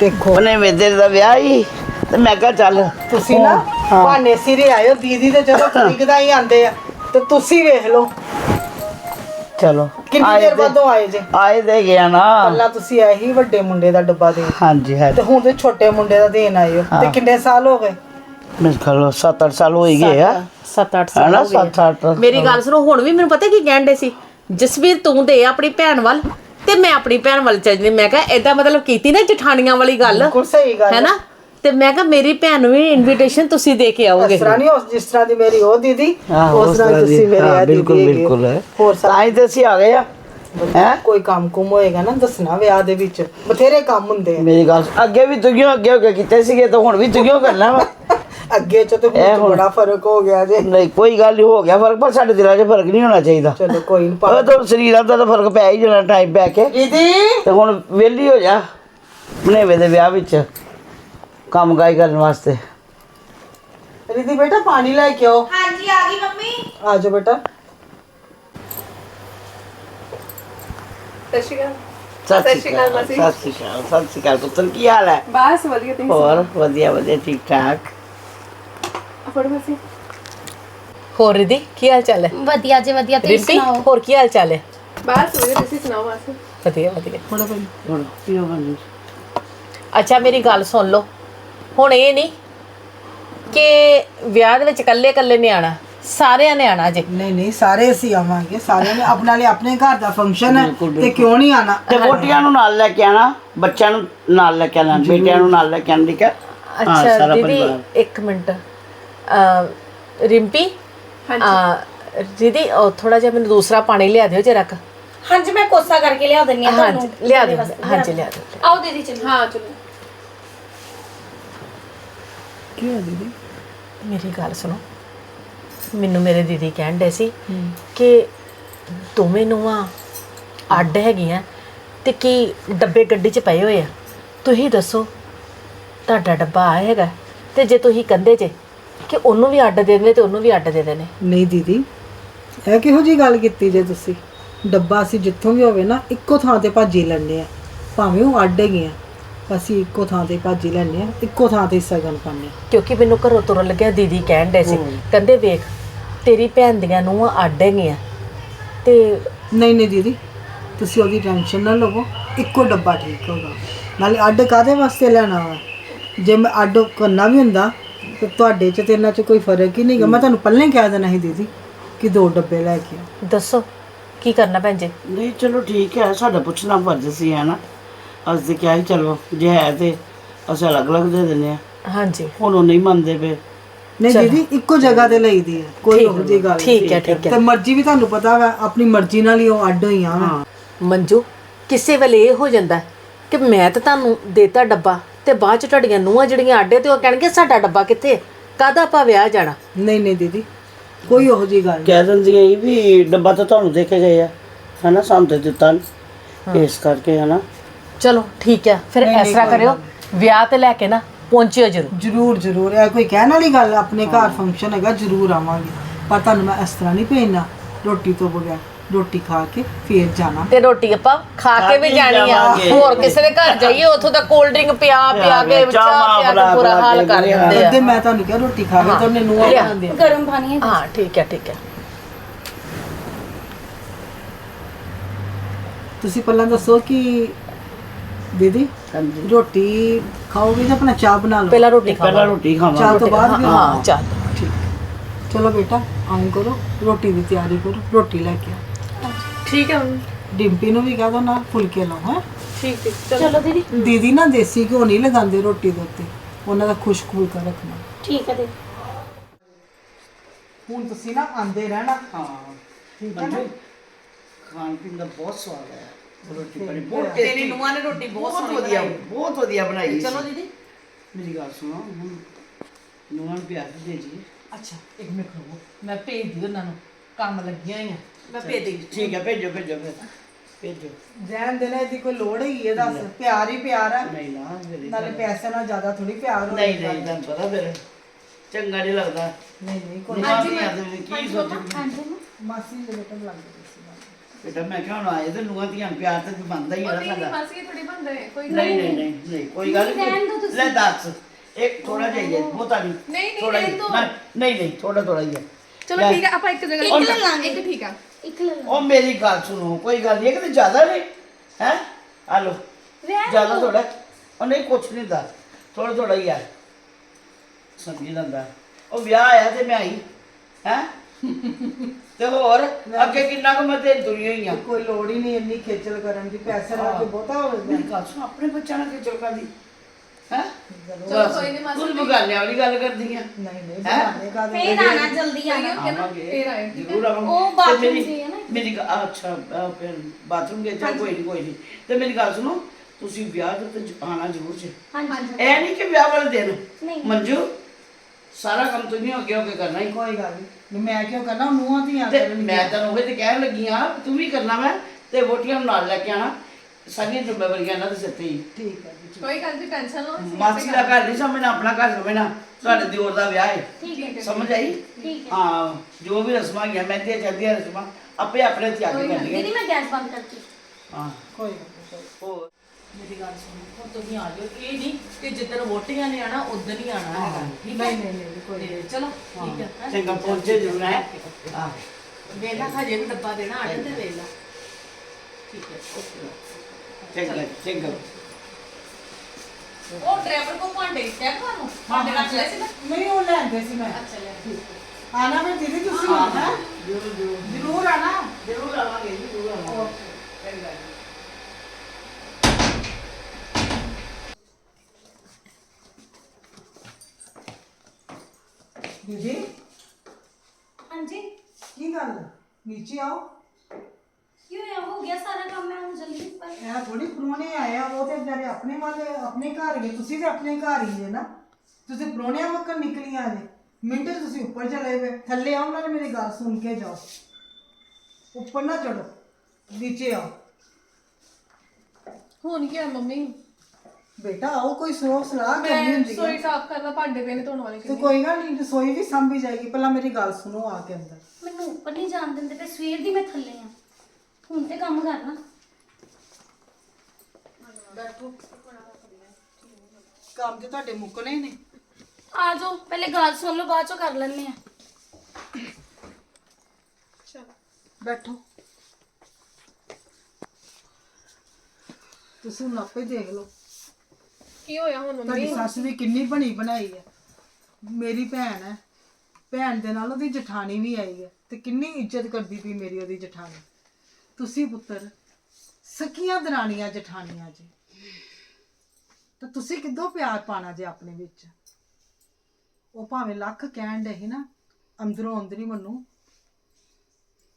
ਦੇਖੋ। ਉਹਨੇ ਮੇਦੇ ਦਾ ਵਿਆਹ ਹੀ ਤੇ ਮੈਂ ਕਿਹਾ ਚੱਲ। ਤੁਸੀਂ ਨਾ ਭਾਨੇ ਸਿਰੇ ਆਇਓ ਦੀਦੀ ਤੇ ਜਦੋਂ ਖਰੀਕਦਾ ਹੀ ਆਂਦੇ ਆ। ਤੇ ਤੁਸੀਂ ਵੇਖ ਲਓ। ਚਲੋ ਕਿੰਨੀ ਆਏ ਦੇਰ ਤੇ- ਬਾਅਦੋਂ ਆਏ ਜੇ? ਆਏ ਤੇ ਗਿਆ ਨਾ। ਪਹਿਲਾਂ ਤੁਸੀਂ ਆਏ ਹੀ ਵੱਡੇ ਮੁੰਡੇ ਦਾ ਡੱਬਾ ਦੇ ਹਾਂਜੀ ਹੈ ਤੇ ਹੁਣ ਤੇ ਛੋਟੇ ਮੁੰਡੇ ਦਾ ਦੇਣ ਆਏ ਹੋ। ਤੇ ਕਿੰਨੇ ਸਾਲ ਹੋ ਗਏ? ਮੇਰੇ ਖਲੋ 7-8 ਸਾਲ ਹੋ ਹੀ ਗਏ ਆ। 7-8 ਹੈ ਨਾ 7-8 ਮੇਰੀ ਗੱਲ ਸੁਣੋ ਹੁਣ ਵੀ ਮੈਨੂੰ ਪਤਾ ਕੀ ਕਹਿਣ ਦੇ ਸੀ? ਜਸਵੀਰ ਤੂੰ ਦੇ ਆਪਣੀ ਭੈਣ ਵੱਲ। ਤੇ ਮੈਂ ਆਪਣੀ ਭੈਣ ਵੱਲ ਚੱਲ ਜਾਂਦੀ ਮੈਂ ਕਿਹਾ ਏਦਾਂ ਮਤਲਬ ਕੀਤੀ ਨਾ ਜਠਾਣੀਆਂ ਵਾਲੀ ਗੱਲ ਬਿਲਕੁਲ ਸਹੀ ਗੱਲ ਹੈ ਨਾ ਤੇ ਮੈਂ ਕਿਹਾ ਮੇਰੀ ਭੈਣ ਨੂੰ ਵੀ ਇਨਵੀਟੇਸ਼ਨ ਤੁਸੀਂ ਦੇ ਕੇ ਆਓਗੇ ਇਸ ਤਰ੍ਹਾਂ ਨਹੀਂ ਉਸ ਜਿਸ ਤਰ੍ਹਾਂ ਦੀ ਮੇਰੀ ਉਹ ਦੀਦੀ ਉਸ ਤਰ੍ਹਾਂ। ਤੁਸੀਂ ਮੇਰੇ ਆ ਬਿਲਕੁਲ। ਬਿਲਕੁਲ ਹੈ ਹੋਰ ਹੀ ਤੇ ਅਸੀਂ ਆ ਗਏ ਆ ਹੈ? ਕੋਈ ਕੰਮ ਕੁਮ ਹੋਏਗਾ ਨਾ ਦੱਸਣਾ ਵਿਆਹ ਦੇ ਵਿੱਚ। ਬਥੇਰੇ ਕੰਮ ਹੁੰਦੇ ਆ। ਮੇਰੀ ਗੱਲ ਸੁਣ, ਅੱਗੇ ਵੀ ਤੁਗਿਓ ਅੱਗੇ ਹੋ ਕੇ ਕੀਤੇ ਸੀਗੇ ਤਾਂ ਹੁਣ ਵੀ ਤੁਗਿਓ ਕਰਨਾ ਵਾ। ਅੱਗੇ ਚ ਤੇ ਇਹ ਹੁਣ- ਬੜਾ ਫ਼ਰਕ ਹੋ ਗਿਆ ਜੇ। ਨਹੀਂ ਕੋਈ ਗੱਲ ਨਹੀਂ ਹੋ ਗਿਆ ਫ਼ਰਕ ਪਰ ਸਾਡੇ ਦਿਲਾਂ 'ਚ ਫ਼ਰਕ ਨਹੀਂ ਹੋਣਾ ਚਾਹੀਦਾ। ਚਲੋ ਕੋਈ ਨਹੀਂ ਉਹ ਤਾਂ ਸਰੀਰਾਂ ਦਾ ਤਾਂ ਫ਼ਰਕ ਪੈ ਹੀ ਜਾਣਾ ਟਾਈਮ ਪੈ ਕੇ। ਦੀਦੀ! ਤੇ ਹੁਣ ਵਿਹਲੀ ਹੋ ਜਾ ਬਨੇਵੇ ਦੇ ਵਿਆਹ ਵਿੱਚ ਕੰਮ ਕਾਜ ਕਰਨ ਵਾਸਤੇ। ਰਿਧੀ ਬੇਟਾ ਪਾਣੀ ਲੈ ਕੇ ਆਓ। ਹਾਂਜੀ ਆ ਗਈ ਮੰਮੀ। ਆ ਜਾਓ ਬੇਟਾ। ਸਤਿ ਸ਼੍ਰੀ ਅਕਾਲ। ਸਤਿ ਸ਼੍ਰੀ ਅਕਾਲ ਸਤਿ ਸ਼੍ਰੀ ਅਕਾਲ ਸਤਿ ਸ਼੍ਰੀ ਅਕਾਲ ਪੁੱਤਰ ਕੀ ਹਾਲ ਹੈ? ਬਸ ਵਧੀਆ ਤੁਸੀਂ ਹੋਰ ਵਧੀਆ ਵਧੀਆ ਠੀਕ ਠਾਕ। ਫੜੋ ਮਸੀ। ਹੋਰ ਰਿਦੀ ਕੀ ਹਾਲ ਚਾਲ ਹੈ? ਵਧੀਆ ਜੀ ਵਧੀਆ ਤੁਸੀਂ ਰਿੰਪੀ ਸੁਣਾਓ? ਹੋਰ ਕੀ ਹਾਲ ਚਾਲ ਹੈ? ਬਸ ਵਧੀਆ ਤੁਸੀਂ ਸੁਣਾਓ ਬਸ ਵਧੀਆ ਵਧੀਆ। ਥੋੜਾ ਬਈ ਹੁਣ ਪੀਓ ਪਾਣੀ ਅੱਛਾ ਮੇਰੀ ਗੱਲ ਸੁਣ ਲਓ। ਹੁਣ ਇਹ ਨਹੀਂ ਕਿ ਵਿਆਹ ਦੇ ਵਿੱਚ ਇਕੱਲੇ ਇਕੱਲੇ ਨੇ ਆਣਾ ਸਾਰਿਆਂ ਨੇ ਆਣਾ ਜੇ। ਨਹੀਂ ਨਹੀਂ ਸਾਰੇ ਅਸੀਂ ਆਵਾਂਗੇ। ਸਾਰਿਆਂ ਨੇ ਆਪਣੇ ਲਈ ਆਪਣੇ ਘਰ ਦਾ ਫੰਕਸ਼ਨ ਹੈ ਤੇ ਕਿਉਂ ਨਹੀਂ ਆਣਾ ਤੇ ਵੋਟੀਆਂ ਨੂੰ ਨਾਲ ਲੈ ਕੇ ਆਣਾ ਬੱਚਿਆਂ ਨੂੰ ਨਾਲ ਲੈ ਕੇ ਆਣਾ ਬੇਟਿਆਂ ਨੂੰ ਨਾਲ ਲੈ ਕੇ ਆਣਾ ਠੀਕ ਹੈ? ਹਾਂ, ਅੱਛਾ ਦੀਦੀ। ਇੱਕ ਮਿੰਟ। ਅ ਰਿੰਪੀ? ਹਾਂਜੀ। ਦੀਦੀ ਉਹ ਥੋੜਾ ਜਿਹਾ ਮੈਨੂੰ ਦੂਸਰਾ ਪਾਣੀ ਲਿਆ ਦਿਓ ਜਰਾ ਕ। ਹਾਂਜੀ ਮੈਂ ਕੋਸਾ ਕਰਕੇ ਲਿਆ ਦਿੰਨੀ ਆ ਹਾਂਜੀ ਲਿਆ ਦਿਓ। ਹਾਂਜੀ ਲਿਆ ਦਿਓ। ਆਓ ਦੀਦੀ ਚਲੋ। ਹਾਂ ਚਲੋ। ਕੀ ਹੋਇਆ ਦੀਦੀ? ਮੇਰੀ ਗੱਲ ਸੁਣੋ। ਮੈਨੂੰ ਮੇਰੇ ਦੀਦੀ ਕਹਿਣ ਡੇ ਸੀ ਕਿ ਦੋਵੇਂ ਨੂੰਹਾਂ ਅੱਡ ਹੈਗੀਆਂ ਤੇ ਕੀ ਡੱਬੇ ਗੱਡੀ 'ਚ ਪਏ ਹੋਏ ਆ? ਤੁਸੀਂ ਦੱਸੋ ਤੁਹਾਡਾ ਡੱਬਾ ਆ ਹੈਗਾ ਤੇ ਜੇ ਤੁਸੀਂ ਕੰਦੇ 'ਚ ਕਿ ਉਹਨੂੰ ਵੀ ਅੱਡ ਦੇ ਦੇਣੇ ਤੇ ਉਹਨੂੰ ਵੀ ਅੱਡ ਦੇ ਦੇਣੇ ਨਹੀਂ ਦੀਦੀ ਇਹ ਕਿਹੋ ਜੀ ਗੱਲ ਕੀਤੀ ਜੇ ਤੁਸੀਂ? ਡੱਬਾ ਅਸੀਂ ਜਿੱਥੋਂ ਵੀ ਹੋਵੇ ਨਾ ਇੱਕੋ ਥਾਂ ਤੇ ਭਾਜੀ ਲੈਣੇ ਆ। ਭਾਵੇਂ ਉਹ ਅੱਡ ਹੈਗੇ ਆ ਅਸੀਂ ਇੱਕੋ ਥਾਂ ਤੇ ਭਾਜੀ ਲੈਣੇ ਆ ਇੱਕੋ ਥਾਂ ਤੇ ਸਗਨ ਪਾਉਂਦੇ ਆ। ਕਿਉਂਕਿ ਮੈਨੂੰ ਘਰੋਂ ਤੁਰਨ ਲੱਗਿਆ ਦੀਦੀ ਕਹਿਣ ਡੇ ਸੀ। ਕਹਿੰਦੇ ਵੇਖ ਤੇਰੀ ਭੈਣ ਦੀਆਂ ਨੂੰਹਾਂ ਅੱਡ ਹੈਗੀਆਂ। ਤੇ ਨਹੀਂ ਨਹੀਂ ਦੀਦੀ ਤੁਸੀਂ ਉਹਦੀ ਟੈਨਸ਼ਨ ਨਾ ਲਵੋ ਇੱਕੋ ਡੱਬਾ ਠੀਕ ਹੋਗਾ ਨਾਲੇ ਅੱਡ ਕਾਦੇ ਵਾਸਤੇ ਲੈਣਾ ਵਾ? ਜੇ ਮੈਂ ਅੱਡ ਕਰਨਾ ਵੀ ਹੁੰਦਾ ਤੇ ਤੁਹਾਡੇ ਚ ਤੇ ਇਹਨਾਂ ਚ ਕੋਈ ਫ਼ਰਕ ਹੀ ਨਹੀਂਗਾ। ਮੈਂ ਤੁਹਾਨੂੰ ਪਹਿਲਾਂ ਹੀ ਕਹਿ ਦੇਣਾ ਸੀ ਦੀਦੀ ਕਿ ਦੋ ਡੱਬੇ ਲੈ ਕੇ ਆਓ। ਦੱਸੋ ਕੀ ਕਰਨਾ ਭੈਣ ਜੀ? ਨਹੀਂ ਚਲੋ ਠੀਕ ਹੈ ਸਾਡਾ ਪੁੱਛਣਾ ਫਰਜ਼ ਸੀ ਹੈ ਨਾ? ਅਸੀਂ ਤੇ ਕਿਹਾ ਸੀ ਚਲੋ ਜੇ ਹੈ ਤੇ ਅਸੀਂ ਅਲੱਗ ਅਲੱਗ ਦੇ ਦਿੰਦੇ ਆ ਹਾਂਜੀ। ਹੁਣ ਉਹ ਨਹੀਂ ਮੰਨਦੇ ਪਏ। ਨਹੀਂ ਦੀਦੀ ਇੱਕੋ ਜਗ੍ਹਾ ਤੇ ਲਈਦੀ ਹੈ ਕੋਈ ਹੋਰ ਜੀ ਗੱਲ ਨਹੀਂ। ਠੀਕ ਹੈ ਠੀਕ ਹੈ। ਤੇ ਮਰਜ਼ੀ ਵੀ ਤੁਹਾਨੂੰ ਪਤਾ ਵਾ ਆਪਣੀ ਮਰਜ਼ੀ ਨਾਲ ਹੀ ਉਹ ਅੱਡ ਹੋਈਆਂ ਵਾ। ਮੰਜੂ ਕਿਸੇ ਵੇਲੇ ਇਹ ਹੋ ਜਾਂਦਾ ਕਿ ਮੈਂ ਤਾਂ ਤੁਹਾਨੂੰ ਦੇਤਾ ਡੱਬਾ ਤੇ ਬਾਅਦ ਚ ਤੁਹਾਡੀਆਂ ਨੂੰਹਾਂ ਜਿਹੜੀਆਂ ਆਡੇ ਤੇ ਉਹ ਕਹਿਣਗੇ ਸਾਡਾ ਡੱਬਾ ਕਿੱਥੇ? ਕਾਹਦਾ ਆਪਾਂ ਵਿਆਹ ਜਾਣਾ? ਨਹੀਂ ਨਹੀਂ ਦੀਦੀ ਕੋਈ ਉਹੋ ਜੀ ਗੱਲ ਕਹਿ ਦਿੰਦੀਆਂ ਸੀ ਵੀ ਡੱਬਾ ਤਾਂ ਤੁਹਾਨੂੰ ਦੇ ਕੇ ਗਏ ਆ। ਹਨਾ ਸਾਨੂੰ ਤੇ ਦਿੱਤਾ ਨਹੀਂ ਇਸ ਕਰਕੇ ਹਨਾ। ਚਲੋ ਠੀਕ ਹੈ। ਫਿਰ ਇਸ ਤਰ੍ਹਾਂ ਕਰਿਓ। ਵਿਆਹ ਤੇ ਲੈ ਕੇ ਨਾ ਪਹੁੰਚਿਓ ਜਰੂਰ। ਜ਼ਰੂਰ ਜ਼ਰੂਰ। ਇਹ ਕੋਈ ਕਹਿਣ ਵਾਲੀ ਗੱਲ ਆਪਣੇ ਘਰ ਫੰਕਸ਼ਨ ਹੈਗਾ ਜ਼ਰੂਰ ਆਵਾਂਗੇ। ਪਰ ਤੁਹਾਨੂੰ ਮੈਂ ਇਸ ਤਰ੍ਹਾਂ ਨਹੀਂ ਭੇਜਣਾ। ਰੋਟੀ ਤੋਂ ਬਗੈਰ ਰੋਟੀ ਖਾ ਕੇ ਫੇਰ ਜਾਣਾ। ਤੇ ਰੋਟੀ ਆਪਾਂ ਖਾ ਕੇ ਵੀ ਜਾਣੀ ਆ। ਹੋਰ ਕਿਸੇ ਦੇ ਘਰ ਜਾਈਏ ਉੱਥੋਂ ਦਾ ਕੋਲਡ ਡਰਿੰਕ ਪਿਆ ਪਿਆ ਕੇ ਚਾਹ ਪਿਆ ਕੇ ਬਣਾ ਹਾਲ ਕਰ। ਦਿੰਦੇ ਆ। ਅੱਧੇ ਮੈਂ ਤੁਹਾਨੂੰ ਕਿਹਾ ਰੋਟੀ ਖਾ ਕੇ ਤੁਹਾਨੂੰ ਨੂੰਹਾਂ ਲਿਆ। ਬਣਾਉਂਦੇ ਆ। ਗਰਮ ਪਾਣੀ ਹੈ ਹਾਂ ਠੀਕ ਹੈ ਠੀਕ ਹੈ। ਤੁਸੀਂ ਪਹਿਲਾਂ ਦੱਸੋ ਕਿ ਦੀਦੀ ਹਾਂਜੀ। ਰੋਟੀ ਖਾਓਗੇ ਜਾਂ ਆਪਣਾ ਚਾਹ ਬਣਾ ਲਓ? ਪਹਿਲਾਂ ਰੋਟੀ ਪਹਿਲਾਂ ਖਾਵਾਂਗੇ। ਰੋਟੀ ਖਾਵਾਂਗੇ। ਚਾਹ ਤੋਂ ਬਾਅਦ ਵੀ ਹਾਂ ਚਾਹ ਚਲੋ ਬੇਟਾ ਆਉਂ ਕਰੋ ਰੋਟੀ ਦੀ ਤਿਆਰੀ ਕਰੋ ਰੋਟੀ ਲੈ ਕੇ ਆਓ। ਠੀਕ ਹੈ ਮੰਮੀ। ਡਿੰਪੀ ਨੂੰ ਵੀ ਕਹਿ ਦੋ ਨਾਲ ਫੁਲਕੇ ਲਾਓ ਹੈ? ਠੀਕ ਠੀਕ ਚਲੋ। ਦੀਦੀ। ਦੀਦੀ ਨਾ ਦੇਸੀ ਘਿਓ ਨਹੀਂ ਲਗਾਉਂਦੇ ਰੋਟੀ ਦੇ ਉੱਤੇ। ਉਹਨਾਂ ਦਾ ਖੁਸ਼ਬੂ ਕਰ ਰੱਖਣਾ। ਠੀਕ ਹੈ ਦੀਦੀ। ਹੁਣ ਤੁਸੀਂ ਨਾ ਆਂਦੇ ਰਹਿਣਾ। ਹਾਂ। ਠੀਕ ਹੈ ਨਾ? ਖਾਣ ਪੀਣ ਦਾ ਬਹੁਤ ਸਵਾਦ ਹੈ। ਰੋਟੀ ਬੜੀ ਬਹੁਤ ਤੇਰੀ ਨੂੰਹਾਂ ਨੇ ਰੋਟੀ ਬਹੁਤ ਵਧੀਆ ਬਹੁਤ ਵਧੀਆ ਬਣਾਈ ਚਲੋ ਦੀਦੀ। ਮੇਰੀ ਗੱਲ ਸੁਣੋ ਹੁਣ ਨੂੰਹਾਂ ਨੂੰ ਪਿਆਰ ਦੇ ਜੀ। ਅੱਛਾ ਇੱਕ ਮਿੰਟ ਰੁਕੋ। ਮੈਂ ਭੇਜ ਦਿਓ ਉਹਨਾਂ ਨੂੰ। ਕੰਮ ਲੱਗੀਆਂ ਹੀ ਆ ਮੈਂ ਭੇਜ ਦੇ ਠੀਕ ਹੈ ਭੇਜੋ ਭੇਜੋ ਫਿਰ। ਭੇਜੋ। ਜੈਨ ਦੇਣਾ ਇਹਦੀ ਕੋਈ ਲੋੜ ਹੈਗੀ ਹੈ ਦੱਸ। ਪਿਆਰ ਹੀ ਪਿਆਰ ਆ ਨਹੀਂ ਨਾ ਮੇਰੇ ਨਾਲੇ ਪੈਸੇ ਨਾਲ ਜ਼ਿਆਦਾ ਥੋੜੀ ਪਿਆਰ ਹੋ ਨਹੀਂ ਨਹੀਂ ਤੁਹਾਨੂੰ ਪਤਾ ਫਿਰ। ਚੰਗਾ ਨਹੀਂ ਲੱਗਦਾ। ਨਹੀਂ ਨਹੀਂ ਕੋਈ ਨੂੰਹਾਂ ਦੀ ਆਦਤ ਵਿੱਚ ਕੀ ਸੋਚਣਗੇ ਮਾਸੀ ਦੇ ਬੇਟਾ ਲੱਗਦੇ। ਸੀ ਬੇਟਾ ਮੈਂ ਕਿਹਾ ਹੁਣ ਆਏ ਤੇ ਨੂੰਹਾਂ ਦੀਆਂ ਪਿਆਰ ਤੇ ਬੰਦਾ ਹੀ ਹੈ ਨਾ ਸਾਡਾ। ਮਾਸੀ ਥੋੜੀ ਬੰਦੇ ਕੋਈ ਨਹੀਂ ਨਹੀਂ ਨਹੀਂ। ਨਹੀਂ ਕੋਈ ਗੱਲ ਨਹੀਂ। ਲੈ ਦੱਸ ਇੱਕ ਥੋੜਾ ਜਿਹਾ ਹੀ ਹੈ ਬਹੁਤਾ ਨਹੀਂ ਨਹੀਂ, ਨਹੀਂ, ਥੋੜ੍ਹਾ ਹੀ ਰਹਿਣ ਹੈ। ਦਿਓ। ਨਾ, ਨਹੀਂ ਨਹੀਂ ਥੋੜਾ ਥੋੜਾ ਹੀ ਹੈ। ਚਲੋ ਠੀਕ ਹੈ ਆਪਾਂ ਇੱਕ ਜਗ੍ਹਾ ਇੱਕ ਲੈ ਲਾਂਗੇ। ਇੱਕ ਠੀਕ ਆ। ਇੱਕ ਲੈ ਲਓ ਉਹ ਮੇਰੀ ਗੱਲ ਸੁਣੋ ਕੋਈ ਗੱਲ ਨਹੀਂ ਕਿਤੇ ਜ਼ਿਆਦਾ ਨਹੀਂ ਹੈ? ਆ ਲੋ ਜ਼ਿਆਦਾ ਥੋੜਾ ਉਹ ਨਹੀਂ ਕੁਛ ਨਹੀਂ ਦਾ ਥੋੜਾ ਥੋੜਾ ਹੀ ਆ। ਸਮਝ ਲੈਂਦਾ। ਉਹ ਵਿਆਹ ਆਇਆ ਤੇ ਮੈਂ ਆਈ ਹੈ? ਤੇ ਹੋਰ? ਅੱਗੇ ਕਿੰਨਾ ਕੁ ਮੈਂ ਤੇ ਦੁਨੀਆ ਹੀ ਆ? ਕੋਈ ਲੋੜ ਹੀ ਨਹੀਂ ਇੰਨੀ ਖੇਚਲ ਕਰਨ ਦੀ ਪੈਸੇ ਨਾਲ ਕੋਈ ਬਹੁਤਾ ਹੋ ਜਾਂਦਾ। ਮੇਰੀ ਗੱਲ ਸੁਣ ਆਪਣੇ ਬੱਚਿਆਂ ਨਾਲ ਕਿ ਚਲਕਾ ਦੀ। ਹੈ? ਚਲੋ। ਕੋਈ ਨਹੀਂ ਮਾਸੀ ਤੂੰ ਬਗਾਨਿਆਂ ਵਾਲੀ ਗੱਲ ਕਰਦੀ ਆ। ਨਹੀਂ ਨਹੀਂ ਹੈਂ? ਬਹਾਨੇ ਕਾਹਦੇ ਫੇਰ ਆਣਾ ਜਲਦੀ ਆਣਾ। ਆਵਾਂਗੇ। ਫੇਰ ਆਏ, ਠੀਕ ਜ਼ਰੂਰ ਆਵਾਂਗੇ। ਉਹ ਤੇ bathroom ਮੇਰੀ- ਹੈ ਨਾ? ਮੇਰੀ ਅੱਛਾ ਫਿਰ ਬਾਥਰੂਮ ਗਏ। ਚਲ ਕੋਈ ਨਹੀਂ ਕੋਈ ਨਹੀਂ ਤੇ ਮੇਰੀ ਗੱਲ ਸੁਣੋ ਤੁਸੀਂ ਵਿਆਹ ਦੇ ਤੇ ਆਣਾ ਜ਼ਰੂਰ ਜੀ। ਹਾਂਜੀ। ਇਹ ਨਹੀਂ ਕਿ ਵਿਆਹ ਵਾਲੇ ਦਿਨ। ਨਹੀਂ। ਮੰਜੂ ਸਾਰਾ ਕੰਮ ਤੁਸੀਂ ਅੱਗੇ ਹੋ ਕੇ ਕਰਨਾ ਹੀ? ਕੋਈ ਗੱਲ ਨਹੀਂ ਮੈਂ ਕਿਉਂ ਕਰਨਾ? ਨੂੰਹਾਂ ਧੀਆਂ ਤੇ ਮੈਂ ਤੈਨੂੰ ਉਹ ਤੇ ਕਹਿਣ ਲੱਗੀ ਆ ਤੂੰ ਵੀ ਕਰਨਾ ਮੈਂ ਤੇ ਵੋਟੀਆਂ ਨੂੰ ਨਾਲ ਲੈ ਕੇ ਆਣਾ। ਸਾਰੀਆਂ ਜ਼ਿੰਮੇਵਾਰੀਆਂ ਸਿਰ ਤੇ ਹੀ। ਠੀਕ ਹੈ ਜੀ ਕੋਈ ਗੱਲ ਦੀ ਟੈਨਸ਼ਨ ਲਓ ਮਾਸੀ ਦਾ ਘਰ ਨਹੀਂ ਸਮਝਣਾ ਆਪਣਾ ਘਰ ਸਮਝਣਾ। ਤੁਹਾਡੇ ਦਿਓਰ ਦਾ ਵਿਆਹ ਹੈ ਸਮਝ ਆਈ? ਹਾਂ। ਜੋ ਵੀ ਰਸਮਾਂ ਹੈਗੀਆਂ ਮਹਿੰਦੀਆਂ ਚੱਲਦੀਆਂ ਰਸਮਾਂ ਆਪੇ ਆਪਣੇ ਤਿਆਗ ਕਰਨੀਆਂ। ਦੀਦੀ ਮੈਂ ਗੈਸ ਬੰਦ ਕਰਤੀ ਹਾਂ। ਕੋਈ ਗੱਲ ਨਹੀਂ, ਕੋਈ ਹੋਰ। ਮੇਰੀ ਗੱਲ ਸੁਣੋ। ਹੁਣ ਤੁਸੀਂ ਆ ਜਾਓ। ਇਹ ਨਹੀਂ ਕਿ ਜਿੱਦਣ ਵੋਟੀਆਂ ਨੇ ਆਣਾ ਉਦੋਂ ਹੀ ਆਣਾ ਹੈਗਾ। ਠੀਕ ਹੈ? ਨਹੀਂ ਨਹੀਂ ਨਹੀਂ ਕੋਈ ਤੇ ਚਲੋ ਠੀਕ ਹੈ। ਹੈਂ? ਚੰਗਾ ਪਹੁੰਚੇ ਜਰੂਰ ਹੈ? ਹਾਂ। ਵੇਲਾ ਹਜੇ ਵੀ ਡੱਬਾ ਦੇਣਾ ਅੱਡ ਤੇ ਵੇਲਾ। ਠੀਕ ਹੈ ਓਕੇ। ਚੰਗਾ ਚੰਗਾ। ਉਹ ਡਰਾਈਵਰ ਕੋ ਭਾਂਡੇ ਦਿੱਤੇ ਆ ਤੁਹਾਨੂੰ? ਭਾਂਡੇ ਰੱਖ ਲੈ ਸੀ ਨਾ? ਨਹੀਂ ਉਹ ਲੈਂਦੇ ਸੀ ਮੈਂ। ਅੱਛਾ ਲੈ। ਆਣਾ ਫਿਰ ਦੀਦੀ ਤੁਸੀਂ ਆਣਾ? ਜਰੂਰ ਜਰੂਰ। ਜ਼ਰੂਰ ਆਣਾ। ਜਰੂਰ ਆਵਾਂਗੇ ਜੀ ਜਰੂਰ ਆਵਾਂਗੇ। ਚੰਗਾ ਜੀ। ਦੀਦੀ ਹਾਂਜੀ ਕੀ ਗੱਲ ਨੀਚੇ ਆਓ ਕੀ ਹੋਇਆ ਹੋ ਗਿਆ ਸਾਰਾ ਕੰਮ ਮੈਂ ਹੁਣ ਜਲਦੀ ਪਰ ਇਹ ਥੋੜੀ ਪ੍ਰਾਹੁਣੇ ਆਏ ਆ ਉਹ ਤੇ ਵਿਚਾਰੇ ਆਪਣੇ ਵਾਲੇ ਆਪਣੇ ਘਰ ਗਏ ਤੁਸੀਂ ਤੇ ਆਪਣੇ ਘਰ ਹੀ ਜੇ ਨਾ ਤੁਸੀਂ ਪ੍ਰਾਹੁਣਿਆਂ ਮੱਕਰ ਨਿਕਲੀਆਂ ਜੇ ਮਿੰਟ 'ਚ ਤੁਸੀਂ ਉੱਪਰ ਚਲੇ ਗਏ ਥੱਲੇ ਆਓ ਨਾਲ ਮੇਰੀ ਗੱਲ ਸੁਣ ਕੇ ਜਾਓ ਉੱਪਰ ਨਾ ਚੜੋ ਨੀਚੇ ਆਓ ਹੁਣ ਕੀ ਆ ਮੰਮੀ ਬੇਟਾ ਆਓ ਕੋਈ ਸੋਚ ਸਲਾਹ ਕਰਨੀ ਮੈਂ ਹੁੰਦੀ ਹੈ? ਸੋਈ ਸਾਫ਼ ਕਰਨਾ ਭਾਂਡੇ ਪਏ ਨੇ ਧੋਣ ਵਾਲੇ ਤੇ ਕੋਈ ਗੱਲ ਨਹੀਂ ਰਸੋਈ ਵੀ ਸੰਭੀ ਜਾਏਗੀ। ਪਹਿਲਾਂ ਮੇਰੀ ਗੱਲ ਸੁਣੋ ਆ ਕੇ ਅੰਦਰ। ਮੈਨੂੰ ਉੱਪਰ ਨਹੀਂ ਜਾਣ ਦਿੰਦੇ ਤੇ ਸਵੇਰ ਦੀ ਮੈਂ ਥੱਲੇ ਆ। ਹੁਣ ਤੇ ਕੰਮ ਕਰਨਾ। ਕੰਮ ਤੇ ਤੁਹਾਡੇ ਮੁੱਕਣੇ ਨੇ। ਆ ਜਾਓ ਪਹਿਲੇ ਗੱਲ ਸੁਣ ਲਓ ਬਾਅਦ ਚੋਂ ਕਰ ਲੈਣੇ ਆ। ਬੈਠੋ। ਤੁਸੀਂ ਹੁਣ ਆਪੇ ਦੇਖ ਲਓ। ਕੀ ਹੋਇਆ ਹੁਣ ਮੰਮੀ? ਤੁਹਾਡੀ ਸੱਸ ਵੀ ਕਿੰਨੀ ਬਣੀ ਬਣਾਈ ਹੈ? ਮੇਰੀ ਭੈਣ ਹੈ। ਭੈਣ ਦੇ ਨਾਲ ਉਹਦੀ ਜਠਾਣੀ ਵੀ ਆਈ ਹੈ ਤੇ ਕਿੰਨੀ ਇੱਜ਼ਤ ਕਰਦੀ ਪਈ ਮੇਰੀ ਉਹਦੀ ਜਠਾਣੀ। ਤੁਸੀਂ ਪੁੱਤਰ ਸਕੀਆਂ ਦਰਾਣੀਆਂ ਜਠਾਣੀਆਂ ਜੀ। ਤਾਂ ਤੁਸੀਂ ਕਿੱਦੋਂ ਪਿਆਰ ਪਾਣਾ ਜੇ ਆਪਣੇ ਵਿੱਚ? ਉਹ ਭਾਵੇਂ ਲੱਖ ਕਹਿਣ ਦੇ ਹੀ ਨਾ ਅੰਦਰੋਂ ਅੰਦਰੀ ਮੈਨੂੰ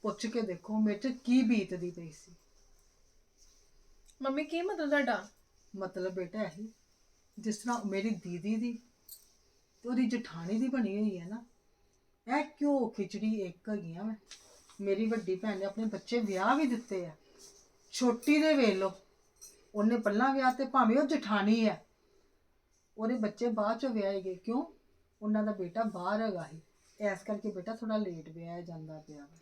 ਪੁੱਛ ਕੇ ਦੇਖੋ ਮੇਰੇ 'ਚ ਕੀ ਬੀਤਦੀ ਪਈ ਸੀ। ਮੰਮੀ ਕੀ ਮਤਲਬ ਤੁਹਾਡਾ? ਮਤਲਬ ਬੇਟਾ ਇਹ ਜਿਸ ਤਰ੍ਹਾਂ ਮੇਰੀ ਦੀਦੀ ਦੀ ਤੇ ਉਹਦੀ ਜਠਾਣੀ ਦੀ ਬਣੀ ਹੋਈ ਹੈ ਨਾ, ਇਹ ਕਿਉਂ ਖਿਚੜੀ ਇੱਕ ਹੈਗੀ ਆ ਮੈਂ। ਮੇਰੀ ਵੱਡੀ ਭੈਣ ਨੇ ਆਪਣੇ ਬੱਚੇ ਵਿਆਹ ਵੀ ਦਿੱਤੇ ਆ। ਛੋਟੀ ਦੇ ਵੇਖ ਲਓ, ਉਹਨੇ ਪੱਲਾ ਵਿਆਹ ਤੇ ਭਾਵੇਂ ਉਹ ਜਠਾਣੀ ਹੈ ਉਹਦੇ ਬੱਚੇ ਬਾਅਦ ਚ ਵਿਆਹੇ ਗਏ। ਕਿਉਂ? ਉਹਨਾਂ ਦਾ ਬੇਟਾ ਬਾਹਰ ਹੈਗਾ ਹੀ ਇਸ ਕਰਕੇ ਬੇਟਾ ਥੋੜਾ ਲੇਟ ਵਿਆਹਿਆ ਜਾਂਦਾ ਪਿਆ ਵਾ।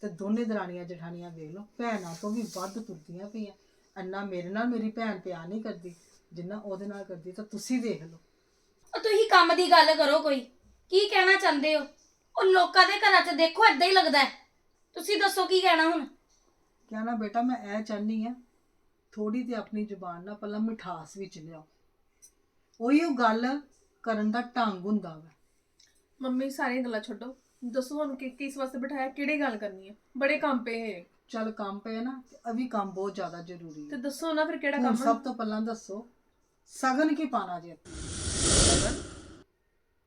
ਤੇ ਦੋਨੇ ਦਰਾਣੀਆਂ ਜਠਾਣੀਆਂ ਵੇਖ ਲਓ, ਭੈਣਾਂ ਤੋਂ ਵੀ ਵੱਧ ਤੁਰਦੀਆਂ ਪਈਆਂ। ਅੰਨਾ ਮੇਰੇ ਨਾਲ ਮੇਰੀ ਭੈਣ ਪਿਆ ਨਹੀਂ ਕਰਦੀ। ਜਿੰਨਾ ਉਹਦੇ ਨਾਲ ਕਰਦੀ ਤਾਂ ਤੁਸੀਂ ਦੇਖ ਲਓ। ਉਹ ਤੁਸੀਂ ਕੰਮ ਦੀ ਗੱਲ ਕਰੋ ਕੋਈ। ਕੀ ਕਹਿਣਾ ਚਾਹੁੰਦੇ ਹੋ? ਉਹ ਲੋਕਾਂ ਦੇ ਘਰਾਂ 'ਚ ਦੇਖੋ ਏਦਾਂ ਹੀ ਲੱਗਦਾ ਹੈ। ਤੁਸੀਂ ਦੱਸੋ ਕੀ ਕਹਿਣਾ ਹੁਣ? ਕਹਿਣਾ ਬੇਟਾ ਮੈਂ ਇਹ ਚਾਹਨੀ ਆ ਥੋੜੀ ਤੇ ਆਪਣੀ ਜ਼ੁਬਾਨ ਨਾਲ ਪਹਿਲਾਂ ਮਿਠਾਸ ਵਿੱਚ ਲਿਆਓ। ਉਹੀ ਉਹ ਗੱਲ ਕਰਨ ਦਾ ਢੰਗ ਹੁੰਦਾ ਵਾ। ਮੰਮੀ ਸਾਰੀਆਂ ਗੱਲਾਂ ਛੱਡੋ। ਦੱਸੋ ਤੁਹਾਨੂੰ ਕਿ ਕਿਸ ਵਾਸਤੇ ਬਿਠਾਇਆ ਕਿਹੜੀ ਗੱਲ ਕਰਨੀ ਹੈ? ਬੜੇ ਕੰਮ ਪਏ ਹੈ ਚੱਲ ਕੰਮ ਪਏ ਨਾ ਤੇ ਅਭੀ ਕੰਮ ਬਹੁਤ ਜ਼ਿਆਦਾ ਜ਼ਰੂਰੀ ਤੇ ਹੈ ਦੱਸੋ ਨਾ ਫਿਰ ਕਿਹੜਾ ਹੁਣ ਕੰਮ ਸਭ ਤੋਂ ਪਹਿਲਾਂ ਦੱਸੋ ਸਗਨ ਕੀ ਪਾਣਾ ਜੇ?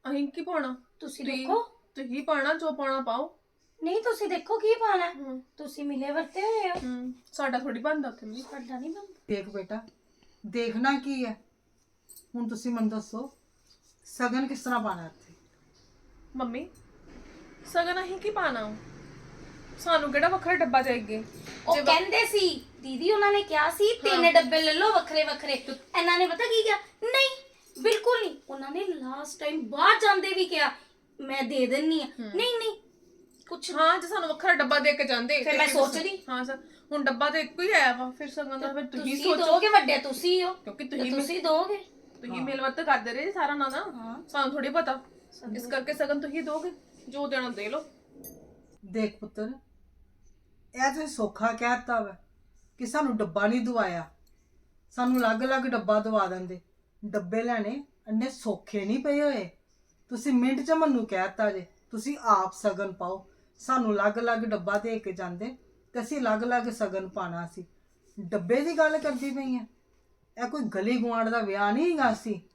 ਅਹੀਂ ਕੀ ਪਾਉਣਾ ਤੁਸੀਂ ਤੁਸੀਂ- ਦੇਖੋ। ਤੁਸੀਂ ਪਾਣਾ ਜੋ ਪਾਉਣਾ ਪਾਓ। ਨਹੀਂ ਤੁਸੀਂ ਦੇਖੋ ਕੀ ਪਾਣਾ। ਹੈ। ਹੂੰ ਤੁਸੀਂ ਮਿਲੇ ਵਰਤੇ ਹੋਏ ਹੋ ਹੂੰ। ਸਾਡਾ ਥੋੜੀ ਬੰਦਾ ਉੱਥੇ ਵੀ ਸਾਡਾ ਨਹੀਂ ਬੰਦਾ ਦੇਖ ਬੇਟਾ ਦੇਖਣਾ ਕੀ ਹੈ? ਹੁਣ ਤੁਸੀਂ ਮੈਨੂੰ ਦੱਸੋ ਸਗਨ ਕਿਸ ਤਰ੍ਹਾਂ ਪਾਣਾ ਇੱਥੇ? ਮੰਮੀ ਸਗਨ ਅਹੀਂ ਕੀ ਪਾਣਾ? ਸਾਨੂੰ ਕਿਹੜਾ ਵੱਖਰਾ ਡੱਬਾ ਚਾਹੀਏ? ਉਹ ਕਹਿੰਦੇ ਸੀ ਦੀਦੀ ਉਹਨਾਂ ਨੇ ਕਿਹਾ ਸੀ ਤਿੰਨ ਡੱਬੇ ਲੈ ਲਓ ਵੱਖਰੇ ਵੱਖਰੇ। ਇਹਨਾਂ ਨੇ ਪਤਾ ਕੀ ਕਿਹਾ? ਨਹੀਂ ਬਿਲਕੁਲ ਨਹੀਂ। ਉਹਨਾਂ ਨੇ ਲਾਸਟ ਟਾਈਮ ਬਾਹਰ ਜਾਂਦੇ ਵੀ ਕਿਹਾ ਮੈਂ ਦੇ ਦਿੰਨੀ ਆ। ਨਹੀਂ ਨਹੀਂ। ਕੁਛ ਹਾਂ ਜੇ ਸਾਨੂੰ ਵੱਖਰਾ ਡੱਬਾ ਦੇ ਕੇ ਜਾਂਦੇ ਫਿਰ ਮੈਂ ਸੋਚਦੀ। ਹਾਂ ਸਰ। ਹੁਣ ਡੱਬਾ ਤੇ ਇੱਕੋ ਹੀ ਆਇਆ ਵਾ ਫਿਰ ਸਗਨ ਦਾ ਫਿਰ ਤੁਸੀਂ ਤੁਸੀਂ ਸੋਚੋ। ਦੋਗੇ ਵੱਡੇ ਤੁਸੀਂ ਹੋ ਕਿਉਂਕਿ ਤੁਸੀਂ ਤੁਸੀਂ ਦੋਗੇ। ਤੁਸੀਂ ਮਿਲਵਤ ਕਰਦੇ ਰਹੇ ਸਾਰਾ ਨਾ ਨਾ। ਹਾਂ। ਸਾਨੂੰ ਥੋੜੀ ਪਤਾ। ਇਸ ਕਰਕੇ ਸਗਨ ਤੁਸੀਂ ਦੋਗੇ। ਜੋ ਦੇਣਾ ਦੇ ਲਓ। ਦੇਖ ਪੁੱਤਰ ਇਹ ਤੁਸੀਂ ਸੌਖਾ ਕਹਿਤਾ ਵਾ ਕਿ ਸਾਨੂੰ ਡੱਬਾ ਨਹੀਂ ਦਵਾਇਆ। ਸਾਨੂੰ ਅਲੱਗ-ਅਲੱਗ ਡੱਬਾ ਦਵਾ ਦਿੰਦੇ। ਡੱਬੇ ਲੈਣੇ ਇੰਨੇ ਸੌਖੇ ਨਹੀਂ ਪਏ ਹੋਏ। ਤੁਸੀਂ ਮਿੰਟ 'ਚ ਮੈਨੂੰ ਕਹਿਤਾ ਜੇ, ਤੁਸੀਂ ਆਪ ਸਗਨ ਪਾਓ। ਸਾਨੂੰ ਅਲੱਗ-ਅਲੱਗ ਡੱਬਾ ਦੇ ਕੇ ਜਾਂਦੇ ਤੇ ਅਸੀਂ ਅਲੱਗ-ਅਲੱਗ ਸਗਨ ਪਾਣਾ ਸੀ। ਡੱਬੇ ਦੀ ਗੱਲ ਕਰਦੀ ਪਈ ਆ। ਇਹ ਕੋਈ ਗਲੀ ਗੁਆਂਢ ਦਾ ਵਿਆਹ ਨਹੀਂ ਹੈਗਾ ਸੀ।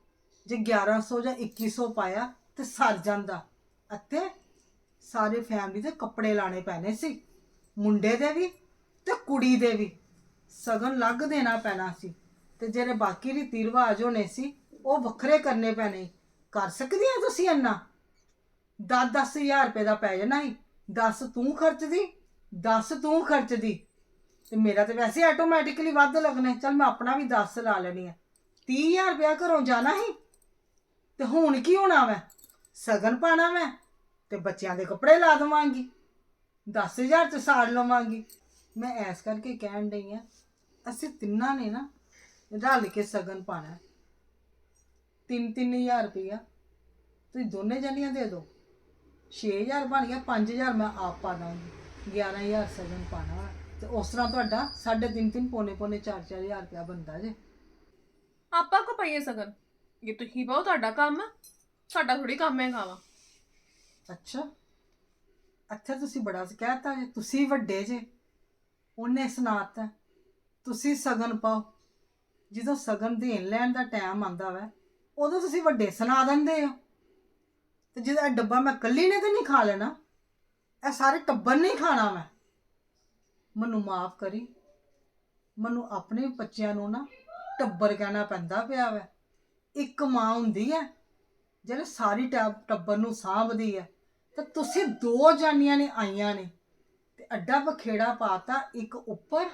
ਜੇ 1100 ਜਾਂ 2100 ਪਾਇਆ ਤੇ ਸਰ ਜਾਂਦਾ। ਅਤੇ ਸਾਰੇ ਫੈਮਿਲੀ ਦੇ ਕੱਪੜੇ ਲਾਣੇ ਪੈਣੇ ਸੀ। ਮੁੰਡੇ ਦੇ ਵੀ ਤੇ ਕੁੜੀ ਦੇ ਵੀ। ਸਗਨ ਲੱਗ ਦੇਣਾ ਪੈਣਾ ਸੀ ਤੇ ਜਿਹੜੇ ਬਾਕੀ ਰੀਤੀ ਰਿਵਾਜ ਹੋਣੇ ਸੀ, ਉਹ ਵੱਖਰੇ ਕਰਨੇ ਪੈਣੇ। ਕਰ ਸਕਦੇ ਆ ਤੁਸੀਂ ਇੰਨਾ? 10 ਹਜ਼ਾਰ ਰੁਪਏ ਦਾ ਪੈ ਜਾਣਾ ਸੀ। 10 ਤੂੰ ਖਰਚਦੀ 10 ਤੂੰ ਖਰਚਦੀ। ਤੇ ਮੇਰਾ ਤੇ ਵੈਸੇ ਆਟੋਮੈਟਿਕਲੀ ਵੱਧ ਲੱਗਣਾ ਚਲ ਮੈਂ ਆਪਣਾ ਵੀ 10 ਲਾ ਲੈਣੀ ਆ। 30000 ਰੁਪਇਆ ਘਰੋਂ ਜਾਣਾ ਹੀ ਤੇ ਹੁਣ ਕੀ ਹੋਣਾ ਵੈ? ਸਗਨ ਪਾਣਾ ਮੈਂ ਤੇ ਬੱਚਿਆਂ ਦੇ ਕੱਪੜੇ ਲਾ ਦਵਾਂਗੀ। 10000 ਚ ਸਾੜ ਲਵਾਂਗੀ ਮੈਂ ਐਸ ਕਰਕੇ ਕਹਿਣ ਡਈ ਆ ਅਸੀਂ ਤਿੰਨਾਂ ਨੇ ਨਾ ਰਲ ਕੇ ਸਗਨ ਪਾਣਾ ਤਿੰਨ ਤਿੰਨ ਹਜ਼ਾਰ ਰੁਪਇਆ ਤੁਸੀਂ ਦੋਨੇ ਜਣੀਆਂ ਦੇ ਦਿਓ 6000 ਬਣ ਗਿਆ 5000 ਮੈਂ ਆਪ ਪਾ ਦਾਂਗੀ 11000 ਸਗਨ ਪਾਣਾ ਵਾ। ਤੇ ਉਸ ਤਰ੍ਹਾਂ ਤੁਹਾਡਾ 3.5 ਤਿੰਨ ਪੌਨੇ ਪੌਨੇ 4-4000 ਰੁਪਇਆ ਬਣਦਾ ਜੇ ਆਪਾਂ ਕੋ ਪਈਏ ਸਗਨ ਇਹ ਤੁਸੀਂ ਪਾਓ ਤੁਹਾਡਾ ਕੰਮ ਹੈ ਸਾਡਾ ਥੋੜੀ ਕੰਮ ਹੈਗਾ ਵਾ ਅੱਛਾ ਅੱਛਾ, ਤੁਸੀਂ ਬੜਾ ਕਹਿਤਾ ਜੇ, ਤੁਸੀਂ ਵੱਡੇ ਜੇ। ਉਹਨੇ ਸੁਣਾਤਾ, ਤੁਸੀਂ ਸਗਨ ਪਾਓ। ਜਦੋਂ ਸਗਨ ਦੇਣ ਲੈਣ ਦਾ ਟਾਈਮ ਆਂਦਾ ਵੈ, ਉਦੋਂ ਤੁਸੀਂ ਵੱਡੇ ਸੁਣਾ ਦਿੰਦੇ ਹੋ। ਤੇ ਜਿਹਦਾ ਡੱਬਾ ਮੈਂ ਇਕੱਲੀ ਨੇ ਤਾਂ ਨਹੀਂ ਖਾ ਲੈਣਾ, ਇਹ ਸਾਰੇ ਟੱਬਰ ਨੇ ਖਾਣਾ ਮੈਂ ਮੈਨੂੰ ਮਾਫ ਕਰੀ। ਮੈਨੂੰ ਆਪਣੇ ਬੱਚਿਆਂ ਨੂੰ ਨਾ ਟੱਬਰ ਕਹਿਣਾ ਪੈਂਦਾ ਪਿਆ ਵੈ। ਇੱਕ ਮਾਂ ਹੁੰਦੀ ਹੈ, ਜਿਹੜੇ ਸਾਰੀ ਟੱਬ- ਟੱਬਰ ਨੂੰ ਸਾਂਭਦੀ ਹੈ। ਤਾਂ ਤੁਸੀਂ ਦੋ ਜਾਨੀਆਂ ਨੇ, ਆਈਆਂ ਨੇ। ਤੇ ਅੱਡਾ ਬਖੇੜਾ ਪਾਤਾ, ਇੱਕ ਉੱਪਰ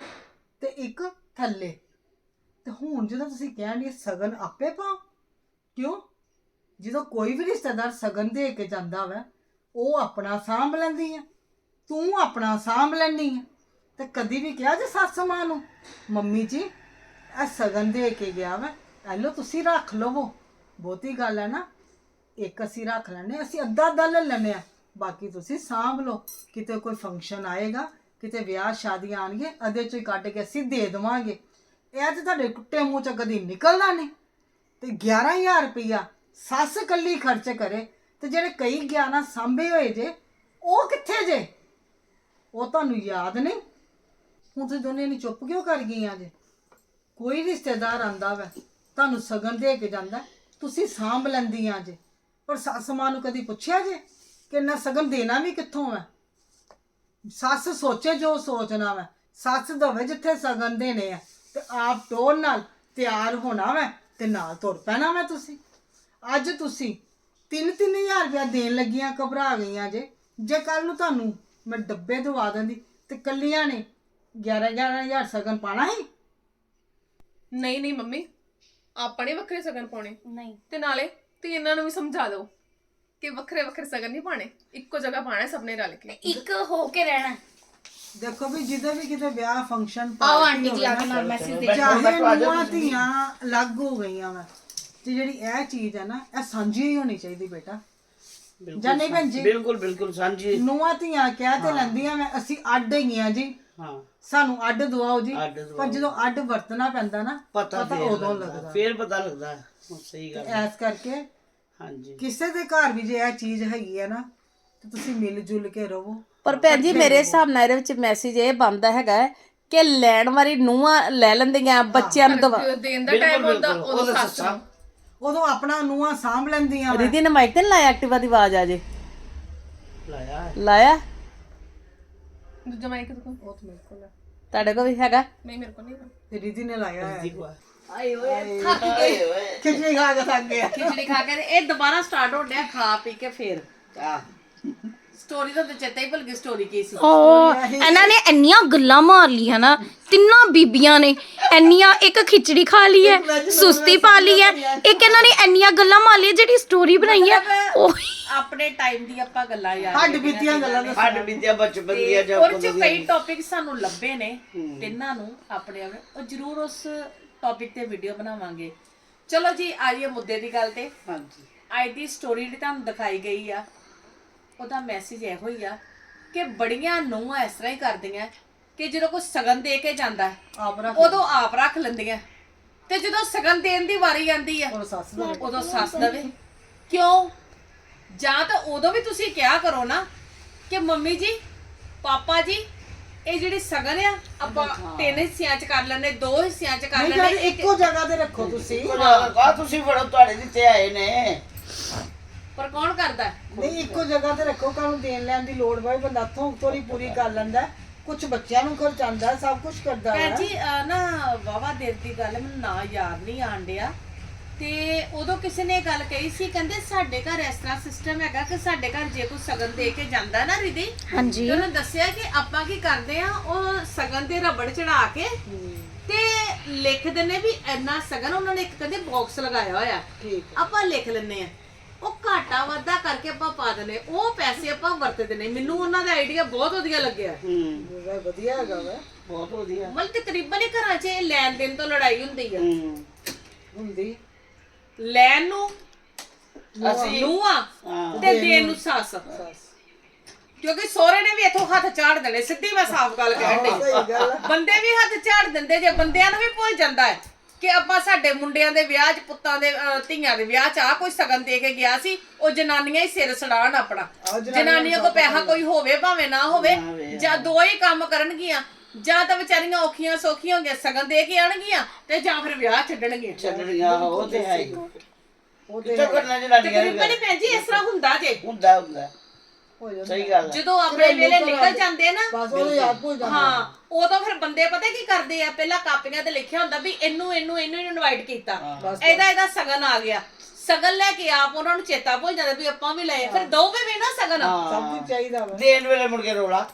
ਤੇ ਇੱਕ ਥੱਲੇ। ਤੇ ਹੁਣ ਜਦੋਂ ਤੁਸੀਂ ਕਹਿਣ ਕਹਿੰਦੇ ਸਗਨ ਆਪੇ ਪਾਓ, ਕਿਉਂ? ਜਦੋਂ ਕੋਈ ਵੀ ਰਿਸ਼ਤੇਦਾਰ ਸਗਨ ਦੇ ਕੇ ਜਾਂਦਾ ਵੈ, ਉਹ ਆਪਣਾ ਸਾਂਭ ਲੈਂਦੀ ਹੈ ਤੂੰ ਆਪਣਾ ਸਾਂਭ ਲੈਂਦੀ ਹੈ ਤੇ ਕਦੀ ਵੀ ਕਿਹਾ ਜੇ ਸੱਸ ਮਾਂ ਨੂੰ, ਮੰਮੀ ਜੀ, ਇਹ ਸਗਨ ਦੇ ਕੇ ਗਿਆ ਵਾ, ਇਹ ਲਓ ਤੁਸੀਂ ਰੱਖ ਲਵੋ। ਬਹੁਤੀ ਗੱਲ ਹੈ ਨਾ, ਇੱਕ ਅਸੀਂ ਰੱਖ ਲੈਣੇ ਅਸੀਂ ਅੱਧਾ ਅੱਧਾ ਲੈ ਲੈਣੇ ਆ ਬਾਕੀ ਤੁਸੀਂ ਸਾਂਭ ਲਓ। ਕਿਤੇ ਕੋਈ ਫੰਕਸ਼ਨ ਆਏਗਾ, ਕਿਤੇ ਵਿਆਹ ਸ਼ਾਦੀਆਂ ਆਣਗੇ ਅਦੇ ਚੋਂ ਹੀ ਕੱਢ ਕੇ ਅਸੀਂ ਦੇ ਦੇਵਾਂਗੇ। ਇਹ ਤੇ ਤੁਹਾਡੇ ਟੁੱਟੇ ਮੂੰਹ ਚ ਕਦੀ ਨਿਕਲਦਾ ਨਹੀਂ। ਤੇ 11000 ਰੁਪਇਆ ਸੱਸ ਕੱਲੀ ਖਰਚ ਕਰੇ ਤੇ ਜਿਹੜੇ ਕਈ 11 ਸਾਂਭੇ ਹੋਏ ਜੇ, ਉਹ ਕਿੱਥੇ ਜੇ? ਉਹ ਤੁਹਾਨੂੰ ਯਾਦ ਨਹੀਂ? ਹੁਣ ਤੁਸੀਂ ਦੋਨੇ ਨਹੀਂ ਚੁੱਪ ਕਿਉਂ ਕਰ ਗਈਆਂ ਜੇ? ਕੋਈ ਰਿਸ਼ਤੇਦਾਰ ਆਂਦਾ ਵੈ, ਤੁਹਾਨੂੰ ਸਗਨ ਦੇ ਕੇ ਜਾਂਦਾ, ਤੁਸੀਂ ਸਾਂਭ ਲੈਂਦੀਆਂ ਜੇ। ਪਰ ਸੱਸ ਮਾਂ ਨੂੰ ਕਦੀ ਪੁੱਛਿਆ ਜੇ? ਕਿ ਨਾ ਸਗਨ ਦੇਣਾ ਵੀ ਕਿੱਥੋਂ ਹੈ ਸੱਸ ਸੋਚੇ ਜੋ ਸੋਚਣਾ ਵੈ। ਸੱਸ ਦਵੇ ਜਿੱਥੇ ਸਗਨ ਦੇਣੇ ਆ ਤੇ ਆਪ ਟੋਰ ਨਾਲ ਤਿਆਰ ਹੋਣਾ ਵੈ ਤੇ ਨਾਲ ਤੁਰ ਪੈਣਾ ਵੈ ਤੁਸੀਂ। ਅੱਜ ਤੁਸੀਂ 3-3000 ਰੁਪਇਆ ਦੇਣ ਲੱਗੀਆਂ ਘਬਰਾ ਗਈਆਂ ਜੇ। ਜੇ ਕੱਲ ਨੂੰ ਤੁਹਾਨੂੰ ਮੈਂ ਡੱਬੇ ਦਵਾ ਦਿੰਦੀ ਤੇ ਕੱਲੀਆਂ ਨੇ 11-11000 ਸਗਨ ਪਾਣਾ ਹੀ ਨਹੀਂ ਨਹੀਂ ਮੰਮੀ ਆਪਾਂ ਨੇ ਵੱਖਰੇ ਸਗਨ ਪਾਉਣੇ। ਨਹੀਂ। ਤੇ ਨਾਲੇ ਤੇ ਇਹਨਾਂ ਨੂੰ ਵੀ ਸਮਝਾ ਦਿਓ। ਕਿ ਵੱਖਰੇ ਵੱਖਰੇ ਸਗਨ ਨਹੀਂ ਪਾਣੇ ਇੱਕੋ ਜਗ੍ਹਾ ਪਾਣਾ ਸਭ ਨੇ ਰਲ ਕੇ। ਇੱਕ ਹੋ ਕੇ ਰਹਿਣਾ। ਦੇਖੋ ਵੀ ਜਿਹਦੇ ਵੀ ਕਿਤੇ ਵਿਆਹ ਫੰਕਸ਼ਨ ਆਓ ਆਂਟੀ ਜੀ ਆ ਕੇ ਨਾਲ ਮੈਸੇਜ ਦੇ ਚਾਹੇ ਨੂੰਹਾਂ ਧੀਆਂ ਅਲੱਗ ਹੋ ਗਈਆਂ ਵਾ ਤੇ ਜਿਹੜੀ ਇਹ ਚੀਜ਼ ਹੈ ਨਾ ਇਹ ਸਾਂਝੀ ਹੀ ਹੋਣੀ ਚਾਹੀਦੀ ਬੇਟਾ। ਜਾਂ ਨਹੀਂ ਭੈਣ ਜੀ? ਬਿਲਕੁਲ ਬਿਲਕੁਲ ਸਾਂਝੀ। ਨੂੰਹਾਂ ਧੀਆਂ ਕਹਿ ਤੇ ਲੈਂਦੀਆਂ ਮੈਂ ਅਸੀਂ ਅੱਡ ਹੈਗੀਆਂ ਜੀ। ਹਾਂ। ਸਾਨੂੰ ਅੱਡ ਦਵਾਓ ਜੀ। ਪਰ ਜਦੋਂ ਅੱਡ ਵਰਤਣਾ ਪੈਂਦਾ ਨਾ ਪਤਾ ਉਦੋਂ ਲੱਗਦਾ ਫੇਰ ਪਤਾ ਲੱਗਦਾ ਹਾਂ, ਸਹੀ ਗੱਲ ਹੈ। ਐਸ ਕਰਕੇ ਹਾਂਜੀ। ਕਿਸੇ ਦੇ ਘਰ ਵੀ ਜੇ ਇਹ ਚੀਜ਼ ਹੈਗੀ ਹੈ ਨਾ ਤੇ ਤੁਸੀਂ ਮਿਲ ਜੁਲ ਕੇ ਰਹੋ। ਪਰ ਭੈਣ ਜੀ ਮੇਰੇ ਹਿਸਾਬ ਨਾਲ ਇਹਦੇ ਵਿੱਚ ਮੈਸੇਜ ਇਹ ਬੰਦਾ ਹੈਗਾ ਹੈ ਕਿ ਲੈਣ ਵਾਲੀ ਨੂੰਹਾਂ ਲੈ ਲੈਂਦੀਆਂ ਬੱਚਿਆਂ ਨੂੰ ਦਵਾ ਦੇਣ ਦਾ ਟਾਈਮ ਹੁੰਦਾ ਉਹਦੇ ਸੱਸ। ਨੂੰ। ਉਦੋਂ ਆਪਣਾ ਨੂੰਹਾਂ ਸਾਂਭ ਲੈਂਦੀਆਂ ਵਾ। ਰਿਧੀ ਨੇ ਮਾਈਕ ਤੇ ਨੀ ਲਾਇਆ ਐਕਟਿਵਾ ਦੀ ਆਵਾਜ਼ ਆ ਜੇ। ਲਾਇਆ ਹੈ। ਲਾਇਆ? ਦੂਜਾ ਮਾਈਕ ਦੇਖੋ। ਉਹ ਤਾਂ ਮੇਰੇ ਕੋਲ ਹੈ। ਤੁਹਾਡੇ ਕੋਲ ਵੀ ਹੈਗਾ? ਨਹੀਂ ਮੇਰੇ ਕੋਲ ਨਹੀਂ ਹੈਗਾ। ਤੇ ਰਿਧੀ ਨੇ ਲਾਇਆ ਹੈ। ਆਏ ਓਏ ਖਿਚੜੀ ਖਾ ਕੇ ਥੱਕ ਗਿਆ ਖਿਚੜੀ ਖਾ ਕੇ ਤੇ ਇਹ ਦੁਬਾਰਾ ਸਟਾਰਟ ਹੋ ਗਿਆ ਖਾ ਪੀ ਕੇ ਫੇਰ। ਆ ਸਟੋਰੀ ਤਾਂ ਚੇਤਾ ਹੀ ਭੁੱਲ ਗਈ ਸਟੋਰੀ ਕੀ ਸੀ? ਓ ਇਹਨਾਂ ਨੇ ਇੰਨੀਆਂ ਗੱਲਾਂ ਮਾਰ ਲਈਆਂ ਨਾ ਤਿੰਨਾਂ ਬੀਬੀਆਂ ਨੇ ਇੰਨੀਆਂ ਇੱਕ ਖਿਚੜੀ ਖਾ ਲਈ ਹੈ ਸੁਸਤੀ ਪਾ ਲਈ ਹੈ ਇੱਕ ਇਹਨਾਂ ਨੇ ਇੰਨੀਆਂ ਗੱਲਾਂ ਮਾਰ ਲਈਆਂ ਜਿਹੜੀ ਸਟੋਰੀ ਬਣਾਈ ਹੈ ਉਹ ਆਪਣੇ ਟਾਈਮ ਦੀ ਆਪਾਂ ਗੱਲਾਂ ਯਾਰ ਹੱਡ ਬੀਤੀਆਂ ਗੱਲਾਂ ਦਾ ਹੱਡ ਵਿਦਿਆ ਬਚਪਨ ਦੀਆਂ ਜਾਂ ਔਰ ਚ ਕਈ ਟੌਪਿਕ ਸਾਨੂੰ ਲੱਭੇ ਨੇ ਤਿੰਨਾਂ ਨੂੰ ਆਪਣੇ ਆਵੇ ਉਹ ਜ਼ਰੂਰ ਉਸ ਟੌਪਿਕ ਤੇ ਵੀਡੀਓ ਬਣਾਵਾਂਗੇ। ਚਲੋ ਜੀ ਆਈਏ ਮੁੱਦੇ ਦੀ ਗੱਲ ਤੇ। ਹਾਂਜੀ। ਅੱਜ ਦੀ ਸਟੋਰੀ ਜਿਹੜੀ ਤੁਹਾਨੂੰ ਦਿਖਾਈ ਗਈ ਆ ਉਹਦਾ ਮੈਸੇਜ ਇਹੋ ਹੀ ਆ ਕਿ ਬੜੀਆਂ ਨੂੰਹਾਂ ਇਸ ਤਰ੍ਹਾਂ ਹੀ ਕਰਦੀਆਂ ਕਿ ਜਦੋਂ ਕੋਈ ਸਗਨ ਦੇ ਕੇ ਜਾਂਦਾ ਹੈ, ਆਪ ਰੱਖ ਉਦੋਂ ਆਪ ਰੱਖ ਲੈਂਦੀਆਂ। ਤੇ ਜਦੋਂ ਸਗਨ ਦੇਣ ਦੀ ਵਾਰੀ ਆਂਦੀ ਆ ਉਹ ਸੱਸ ਦਾ ਉਦੋਂ ਸੱਸ ਦਵੇ। ਕਿਉਂ? ਜਾਂ ਤਾਂ ਉਦੋਂ ਵੀ ਤੁਸੀਂ ਕਿਹਾ ਕਰੋ ਨਾ ਕਿ ਮੰਮੀ ਜੀ ਪਾਪਾ ਜੀ ਇਹ ਜਿਹੜੀ ਸਗਨ ਆ ਆਪਾਂ ਤਿੰਨ ਹਿੱਸਿਆਂ 'ਚ ਕਰ ਲੈਣੇ ਦੋ ਹਿੱਸਿਆਂ 'ਚ ਕਰ ਨਹੀਂ ਲੈਣੇ ਜਦ ਇੱਕੋ ਜਗ੍ਹਾ ਤੇ ਰੱਖੋ ਤੁਸੀਂ। ਆ ਤੁਸੀਂ ਫੜੋ ਤੁਹਾਡੇ ਦਿੱਤੇ ਆਏ ਨੇ। ਪਰ ਕੌਣ ਕਰਦਾ? ਹੈ? ਨਹੀਂ ਇੱਕੋ ਜਗ੍ਹਾ ਤੇ ਰੱਖੋ ਕਾਹਨੂੰ ਦੇਣ ਲੈਣ ਦੀ ਲੋੜ ਵਾ ਬੰਦਾ ਥੋਂ ਥੋੜੀ ਪੂਰੀ ਕਰ ਲੈਂਦਾ ਕੁਝ ਬੱਚਿਆਂ ਨੂੰ ਖਰਚਾਉਂਦਾ ਸਭ ਕੁਝ ਕਰਦਾ ਭੈਣ ਹੈ। ਜੀ ਅਹ ਨਾ ਵਾਵਾ ਦੇਰ ਦੀ ਗੱਲ ਹੈ, ਮੈਨੂੰ ਨਾਂ ਯਾਦ ਨਹੀਂ ਆਣ ਡਿਆ। ਤੇ ਉਦੋਂ ਕਿਸੇ ਨੇ ਗੱਲ ਕਹੀ ਸੀ ਕਹਿੰਦੇ ਸਾਡੇ ਘਰ ਇਸ ਤਰ੍ਹਾਂ ਸਿਸਟਮ ਹੈਗਾ ਕਿ ਸਾਡੇ ਘਰ ਜੇ ਕੋਈ ਸਗਨ ਦੇ ਕੇ ਜਾਂਦਾ ਨਾ ਰਿਦੀ ਹਾਂਜੀ। ਤੇ ਉਹਨੇ ਦੱਸਿਆ ਕਿ ਆਪਾਂ ਕੀ ਕਰਦੇ ਆ ਉਹ ਸਗਨ ਤੇ ਰਬੜ ਚੜਾ ਕੇ ਤੇ ਲਿਖ ਦਿੰਨੇ ਵੀ ਇੰਨਾ ਸਗਨ ਉਹਨਾਂ ਨੇ ਇੱਕ ਕਹਿੰਦੇ ਬਾਕਸ ਲਗਾਇਆ ਹੋਇਆ। ਠੀਕ ਆਪਾਂ ਲਿਖ ਲੈਨੇ ਆ। ਉਹ ਘਾਟਾ ਵਾਧਾ ਕਰਕੇ ਆਪਾਂ ਪਾ ਦਿੰਨੇ ਉਹ ਪੈਸੇ ਆਪਾਂ ਵਰਤਦੇ ਨੇ ਮੈਨੂੰ ਉਹਨਾਂ ਦਾ ਆਈਡੀਆ ਬਹੁਤ ਵਧੀਆ ਲੱਗਿਆ। ਹੂੰ। ਵਧੀਆ ਹੈਗਾ ਵਾ। ਬਹੁਤ ਵਧੀਆ। ਮਤਲਬ ਤਕਰੀਬਨ ਹੀ ਘਰਾਂ 'ਚ ਇਹ ਲੈਣ ਦੇਣ ਤੋਂ ਲੜਾਈ ਹੁੰਦੀ ਆ। ਹੂੰ। ਹੁੰਦੀ। ਲੈਣ ਨੂੰ ਅਸੀਂ ਨੂੰ ਆ ਹਾਂ। ਤੇ ਦੇਣ ਨੂੰ ਸੱਸ। ਕਿਉਂਕਿ ਸੋਹਰੇ ਨੇ ਵੀ ਇਥੋਂ ਹੱਥ ਝਾੜ ਦੇਣੇ ਸਿੱਧੀ ਮੈਂ ਸਾਫ਼ ਗੱਲ ਕਹਿਣ ਡਈ। ਬੰਦੇ ਵੀ ਹੱਥ ਝਾੜ ਦਿੰਦੇ ਜੇ ਬੰਦਿਆਂ ਨੂੰ ਵੀ ਭੁੱਲ ਜਾਂਦਾ ਹੈ ਕਿ ਆਪਾਂ ਸਾਡੇ ਮੁੰਡਿਆਂ ਦੇ ਵਿਆਹ 'ਚ ਪੁੱਤਾਂ ਦੇ ਅਹ, ਧੀਆਂ ਦੇ ਵਿਆਹ 'ਚ ਆ ਕੋਈ ਸਗਨ ਦੇ ਕੇ ਗਿਆ ਸੀ ਉਹ ਜਨਾਨੀਆਂ ਹੀ ਸਿਰ ਸੜਾਣ ਆਪਣਾ। ਜਨਾਨੀਆਂ ਕੋ ਪੈਸਾ ਕੋਈ ਹੋਵੇ ਭਾਵੇਂ ਨਾ ਹੋਵੇ। ਜਾਂ ਦੋ ਹੀ ਕੰਮ ਕਰਨਗੀਆਂ ਜਾਂ ਤਾਂ ਵਿਚਾਰੀਆਂ ਔਖੀਆਂ ਸੌਖੀਆਂ ਹੋ ਗਈਆਂ ਸਗਨ ਦੇ ਕੇ ਆਣਗੀਆਂ ਤੇ ਜਾਂ ਫਿਰ ਵਿਆਹ ਛੱਡਣਗੀਆਂ। ਚੱਲਣੀਆਂ ਉਹ ਤੇ ਹੈ ਹੀ। ਉਹ ਤੇ ਕਿੱਥੇ ਕਰਨਾ ਜਨਾਨੀਆਂ ਤਕਰੀਬਨ ਹੀ ਭੈਣ ਜੀ ਇਸ ਤਰ੍ਹਾਂ ਹੁੰਦਾ ਜੇ। ਹੁੰਦਾ ਹੁੰਦਾ। ਹੋ ਜਾਂਦਾ। ਸਹੀ ਗੱਲ ਹੈ ਜਦੋਂ ਆਪਣੇ ਵੇਲੇ ਨਿਕਲ ਜਾਂਦੇ ਨਾ ਬਸ ਉਹ ਯਾਦ ਭੁੱਲ ਜਾਂਦਾ। ਹਾਂ ਉਦੋਂ ਫਿਰ ਬੰਦੇ ਪਤਾ ਕੀ ਕਰਦੇ ਆ? ਪਹਿਲਾਂ ਕਾਪੀਆਂ ਤੇ ਲਿਖਿਆ ਹੁੰਦਾ ਵੀ ਇਹਨੂੰ ਇਹਨੂੰ ਇਹਨੂੰ ਇਨਵਾਈਟ ਕੀਤਾ। ਇਹਦਾ ਇਹਦਾ ਸਗਨ ਆ ਗਿਆ। ਸਗਨ ਲੈ ਕੇ ਆਪ ਉਹਨਾਂ ਨੂੰ ਚੇਤਾ ਭੁੱਲ ਜਾਂਦਾ ਵੀ ਆਪਾਂ ਵੀ ਲਏ। ਫਿਰ ਦੋਵੇਂ ਵੀ ਨਾ ਸਗਨ। ਸਭ ਕੁਝ ਚਾਹੀਦਾ ਵਾ। ਦੇਣ ਵੇਲੇ ਮੁੜ ਕੇ ਰੋਲਾ।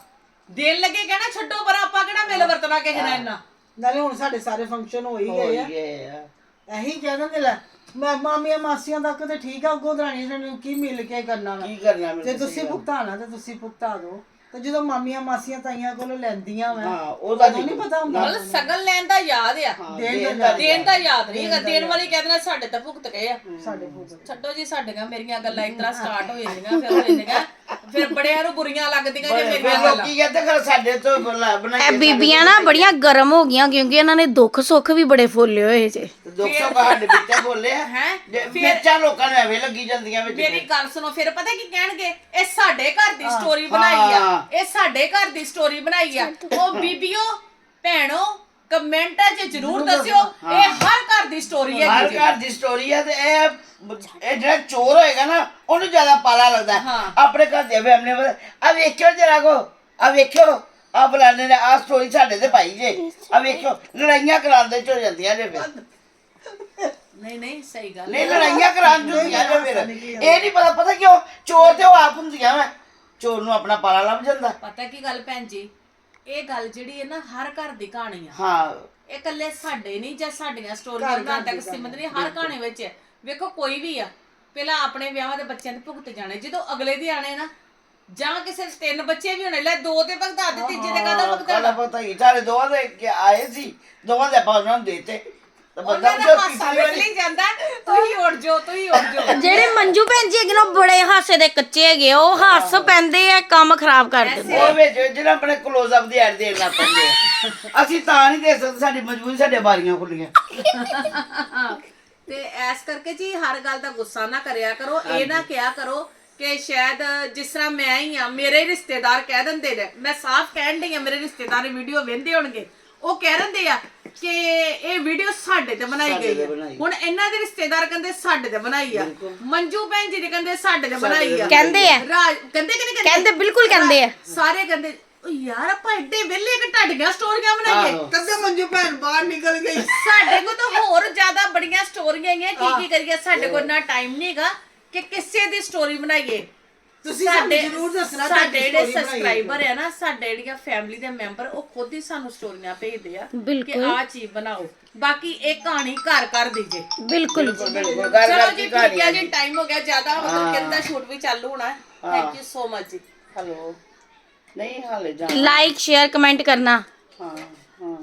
ਦੇਣ ਲੱਗੇ ਕਹਿਣਾ ਛੱਡੋ ਪਰ ਆਪਾਂ ਕਿਹੜਾ ਮਿਲ ਵਰਤਣਾ ਕਿਸੇ ਨਾਲ ਇੰਨਾ? ਨਾਲੇ ਹੁਣ ਸਾਡੇ ਸਾਰੇ ਫੰਕਸ਼ਨ ਹੋ ਹੀ ਗਏ ਆ। ਇਹੀ ਕਹਿ ਦਿੰਦੇ ਲੈ ਮੈਂ ਮਾਮੀਆਂ ਮਾਸੀਆਂ ਤੱਕ ਤੇ ਠੀਕ ਆ ਅੱਗੋਂ ਦਰਾਣੀ ਨੂੰ ਕੀ ਮਿਲ ਕੇ ਕਰਨਾ ਵਾ? ਕੀ ਕਰਨਾ ਜੇ ਤੁਸੀਂ ਭੁਗਤਾਨਾ ਤੇ ਤੁਸੀਂ ਭੁਗਤਾ ਦਿਓ। ਤੇ ਜਦੋਂ ਮਾਮੀਆਂ ਮਾਸੀਆਂ ਤਾਈਆਂ ਕੋਲੋਂ ਲੈਂਦੀਆਂ ਵਾ ਹਾਂ ਉਹਦਾ ਉਦੋਂ ਨਹੀਂ ਪਤਾ ਹੁੰਦਾ। ਮਤਲਬ ਸਗਨ ਲੈਣ ਦਾ ਯਾਦ ਆ। ਦੇਣ ਦਾ ਦੇਣ ਦਾ ਯਾਦ ਨਹੀਂ ਹੈਗਾ। ਦੇਣ ਵਾਲੀ ਕਹਿ ਦੇਣਾ ਸਾਡੇ ਤਾਂ ਭੁਗਤ ਗਏ ਆ। ਸਾਡੇ ਭੁਗਤ ਛੱਡੋ ਜੀ ਸਾਡੀਆਂ ਮੇਰੀਆਂ ਗੱਲਾਂ ਇਸ ਤਰ੍ਹਾਂ ਸਟਾਰਟ ਹੋ ਜਾਂਦੀਆਂ ਫਿਰ ਹੋ ਜਾਂਦੀਆਂ। ਫਿਰ ਬੜਿਆਂ ਨੂੰ ਬੁਰੀਆਂ ਲੱਗਦੀਆਂ ਜੇ ਮੇਰੀਆਂ ਗੱਲਾਂ ਲੋਕੀ ਕਹਿੰਦੇ ਕਰ ਸਾਡੇ ਤੋਂ ਬਣਾ ਇਹ ਬੀਬੀਆਂ ਨਾ ਬੜੀਆਂ ਗਰਮ ਹੋ ਗਈਆਂ ਕਿਉਂਕਿ ਇਹਨਾਂ ਨੇ ਦੁੱਖ ਸੁੱਖ ਵੀ ਬੜੇ ਫੋਲੇ ਹੋਏ ਜੇ। ਦੁੱਖ ਸੁੱਖ ਸਾਡੇ ਵਿੱਚੇ ਬੋਲੇ ਆ। ਹੈਂ? ਵਿੱਚਾਂ ਲੋਕਾਂ ਨੂੰ ਐਵੇਂ ਲੱਗੀ ਜਾਂਦੀਆਂ ਵਿੱਚ ਮੇਰੀ ਗੱਲ ਸੁਣੋ ਫਿਰ ਪਤਾ ਕੀ ਕਹਿਣਗੇ? ਇਹ ਸਾਡੇ ਘਰ ਦੀ ਸਟੋਰੀ ਬਣਾਈ ਆ। ਹਾਂ। ਇਹ ਸਾਡੇ ਘਰ ਦੀ ਸਟੋਰੀ ਬਣਾਈ ਆ। ਉਹ ਬੀਬੀਓ ਭੈਣੋ ਕਮੈਂਟਾਂ 'ਚ ਜਰੂਰ ਦੱਸਿਓ ਇਹ ਹਰ ਘਰ ਦੀ ਸਟੋਰੀ ਹਰ ਹੈਗੀ ਜੀ। ਘਰ ਦੀ ਸਟੋਰੀ ਹੈ ਤੇ ਇਹ ਇਹ ਜਿਹੜਾ ਚੋਰ ਹੋਏਗਾ ਨਾ ਉਹਨੂੰ ਜ਼ਿਆਦਾ ਪਾਲਾ ਲੱਗਦਾ। ਹੈ। ਹਾਂ। ਆਪਣੇ ਘਰ ਦੇ ਫੈਮਲੀ ਵਿੱਚ ਆ ਵੇਖਿਓ ਜਰਾ ਕੋ ਆ ਵੇਖਿਓ ਆ ਬਲਾਨੇ ਨੇ ਆ ਸਟੋਰੀ ਸਾਡੇ ਤੇ ਪਾਈ ਜੇ। ਆ ਵੇਖਿਓ ਲੜਾਈਆਂ ਕਰਾਉਂਦੇ ਚ ਹੋ ਜਾਂਦੀਆਂ ਜੇ ਫਿਰ। ਨਹੀਂ ਨਹੀਂ ਸਹੀ ਗੱਲ ਨਹੀਂ ਲੜਾਈਆਂ ਕਰਾਉਣ ਚ ਹੁੰਦੀਆਂ ਜੇ ਫਿਰ। ਇਹ ਨਹੀਂ ਪਤਾ ਪਤਾ ਕਿਉਂ? ਚੋਰ ਤੇ ਉਹ ਆਪ ਹੁੰਦੀਆਂ ਵਾ। ਚੋਰ ਨੂੰ ਆਪਣਾ ਪਾਲਾ ਲੱਭ ਜਾਂਦਾ। ਪਤਾ ਕੀ ਗੱਲ ਭੈਣ ਜੀ? ਇਹ ਗੱਲ ਜਿਹੜੀ ਹੈ ਨਾ ਹਰ ਘਰ ਦੀ ਕਹਾਣੀ ਆ। ਹਾਂ। ਇਹ ਇਕੱਲੇ ਸਾਡੇ ਨਹੀਂ ਜਾਂ ਸਾਡੀਆਂ ਸਟੋਰੀਆਂ ਨਾਲ ਤੱਕ ਸੀਮਤ ਨਹੀਂ ਹਰ ਕਹਾਣੀ ਵਿੱਚ ਹੈ। ਵੇਖੋ ਕੋਈ ਵੀ ਆ। ਪਹਿਲਾਂ ਆਪਣੇ ਵਿਆਹਾਂ ਦੇ ਬੱਚਿਆਂ ਦੇ ਭੁਗਤ ਜਾਣੇ। ਜਦੋਂ ਅਗਲੇ ਦੇ ਆਣੇ ਨਾ ਜਾਂ ਕਿਸੇ ਦੇ ਤਿੰਨ ਬੱਚੇ ਵੀ ਹੋਣੇ ਲੈ ਦੋ ਤੇ ਭੁਗਤਾ ਦੇ ਤੀਜੇ ਤੇ ਕਾਹਦਾ ਭੁਗਤਾ ਪਤਾ ਹੀ ਸਾਰੇ ਦੋਵਾਂ ਦੇ ਕਿ ਆਏ ਸੀ। ਦੋਵਾਂ ਦੇ ਆਪਾਂ ਉਹਨਾਂ ਨੂੰ ਦੇਤੇ। ਤਾਂ ਬੰਦਾ ਉਹਨਾਂ ਵੀ ਦਾ ਜੋ ਹਾਸਾ ਤੀਸਰੀ ਵਾਰੀ। ਨਿਕਲੀ ਜਾਂਦਾ ਤੁਸੀਂ ਉੱਡ ਜਾਓ ਤੁਸੀਂ ਉੱਡ ਜਾਓ। ਜਿਹੜੇ ਮੰਜੂ ਭੈਣ ਜੀ ਹੈਗੇ ਨਾ ਉਹ ਬੜੇ ਹਾਸੇ ਦੇ ਕੱਚੇ ਹੈਗੇ ਆ, ਉਹ ਹੱਸ ਪੈਂਦੇ ਆ ਕੰਮ ਖਰਾਬ ਕਰ ਦਿੰਦੇ ਉਹ ਵਿੱਚ ਜਿਹੜਾ ਆਪਣੇ ক্লোਜ਼ ਅਪ ਦੇ ਐਡ ਦੇਣ ਲੱਗ ਪੈਂਦੇ ਆ। ਅਸੀਂ ਤਾਂ ਨਹੀਂ ਦੇ ਸਕਦੇ ਸਾਡੀ ਮਜਬੂਰੀ ਸਾਡੇ ਬਾਰੀਆਂ ਖੁੱਲੀਆਂ। ਤੇ ਐਸ ਕਰਕੇ ਜੀ ਹਰ ਗੱਲ ਦਾ ਗੁੱਸਾ ਨਾ ਕਰਿਆ ਕਰੋ ਇਹ ਨਾ ਕਿਹਾ ਕਰੋ ਕਿ ਸ਼ਾਇਦ ਜਿਸ ਤਰ੍ਹਾਂ ਮੈਂ ਹੀ ਆ ਮੇਰੇ ਰਿਸ਼ਤੇਦਾਰ ਕਹਿ ਦਿੰਦੇ ਨੇ। ਮੈਂ ਸਾਫ਼ ਕਹਿਣ ਡਈ ਆ ਮੇਰੇ ਰਿਸ਼ਤੇਦਾਰ ਵੀਡੀਓ ਵੇਖਦੇ ਹੋਣਗੇ। ਉਹ ਕਹਿ ਦਿੰਦੇ ਆ ਕਿ ਇਹ ਵੀਡੀਓ ਸਾਡੇ ਤੇ ਬਣਾਈ ਸਾਡੇ ਗਈ ਤੇ ਆ। ਬਣਾਈ। ਹੁਣ ਇਹਨਾਂ ਦੇ ਰਿਸ਼ਤੇਦਾਰ ਕਹਿੰਦੇ ਸਾਡੇ ਤੇ ਬਣਾਈ ਆ। ਮੰਜੂ ਭੈਣ ਜੀ ਦੇ ਕਹਿੰਦੇ ਸਾਡੇ ਤੇ ਬਣਾਈ ਆ। ਕਹਿੰਦੇ ਆ। ਰਾਜ ਕਹਿੰਦੇ ਕਿ ਨਹੀਂ ਕਹਿੰਦੇ? ਕਹਿੰਦੇ ਬਿਲਕੁਲ ਕਹਿੰਦੇ ਆ। ਸਾਰੇ ਕਹਿੰਦੇ "ਓ ਯਾਰ ਆਪਾਂ ਐਡੇ ਵਿਹਲੇ ਕਿ ਢੱਡੀਆਂ ਸਟੋਰੀਆਂ ਬਣਾਈਏ? ਆਹੋ। ਕਦੇ ਮੰਜੂ ਭੈਣ ਬਾਹਰ ਨਿਕਲ ਗਈ। ਸਾਡੇ ਕੋਲ ਤਾਂ ਹੋਰ ਜ਼ਿਆਦਾ ਬੜੀਆਂ ਸਟੋਰੀਆਂ ਹੈਗੀਆਂ ਕੀ ਕੀ ਕਰੀਏ? ਸਾਡੇ ਕੋਲ ਨਾ ਟਾਈਮ ਨਹੀਂਗਾ ਕਿ ਕਿਸੇ ਦੀ ਸਟੋਰੀ ਬਣਾਈਏ। ਤੁਸੀਂ ਸਾਨੂੰ ਜ਼ਰੂਰ ਦੱਸਣਾ ਸਾਡੇ ਜਿਹੜੇ ਸਬਸਕ੍ਰਾਈਬਰ ਆ। ਨਾ ਸਾਡੇ ਜਿਹੜੀਆਂ ਫੈਮਿਲੀ ਦੇ ਮੈਂਬਰ ਉਹ ਖੁਦ ਹੀ ਸਾਨੂੰ ਸਟੋਰੀਆਂ ਭੇਜਦੇ ਆ ਕਿ ਬਿਲਕੁਲ। ਆਹ ਚੀਜ਼ ਬਣਾਓ। ਬਾਕੀ ਇਹ ਕਹਾਣੀ ਘਰ ਕਰ ਦੀਜੇ ਬਿਲਕੁਲ ਬਿਲਕੁਲ ਗੱਲ ਚਲੋ ਜੀ ਕੀ ਠੀਕ ਹੈ ਕਹਾਣੀ ਜੀ। ਟਾਈਮ ਹੋ ਗਿਆ ਜ਼ਿਆਦਾ ਮਤਲਬ ਕਿੰਨਾ ਸ਼ੂਟ ਵੀ ਚਾਲੂ ਹੋਣਾ। ਥੈਂਕ ਯੂ ਸੋ ਮਚ ਜੀ। ਹੈਲੋ ਨਹੀਂ ਹਾਲੇ ਜਾ ਲਾਈਕ ਸ਼ੇਅਰ ਕਮੈਂਟ ਕਰਨਾ। ਹਾਂ ਹਾਂ।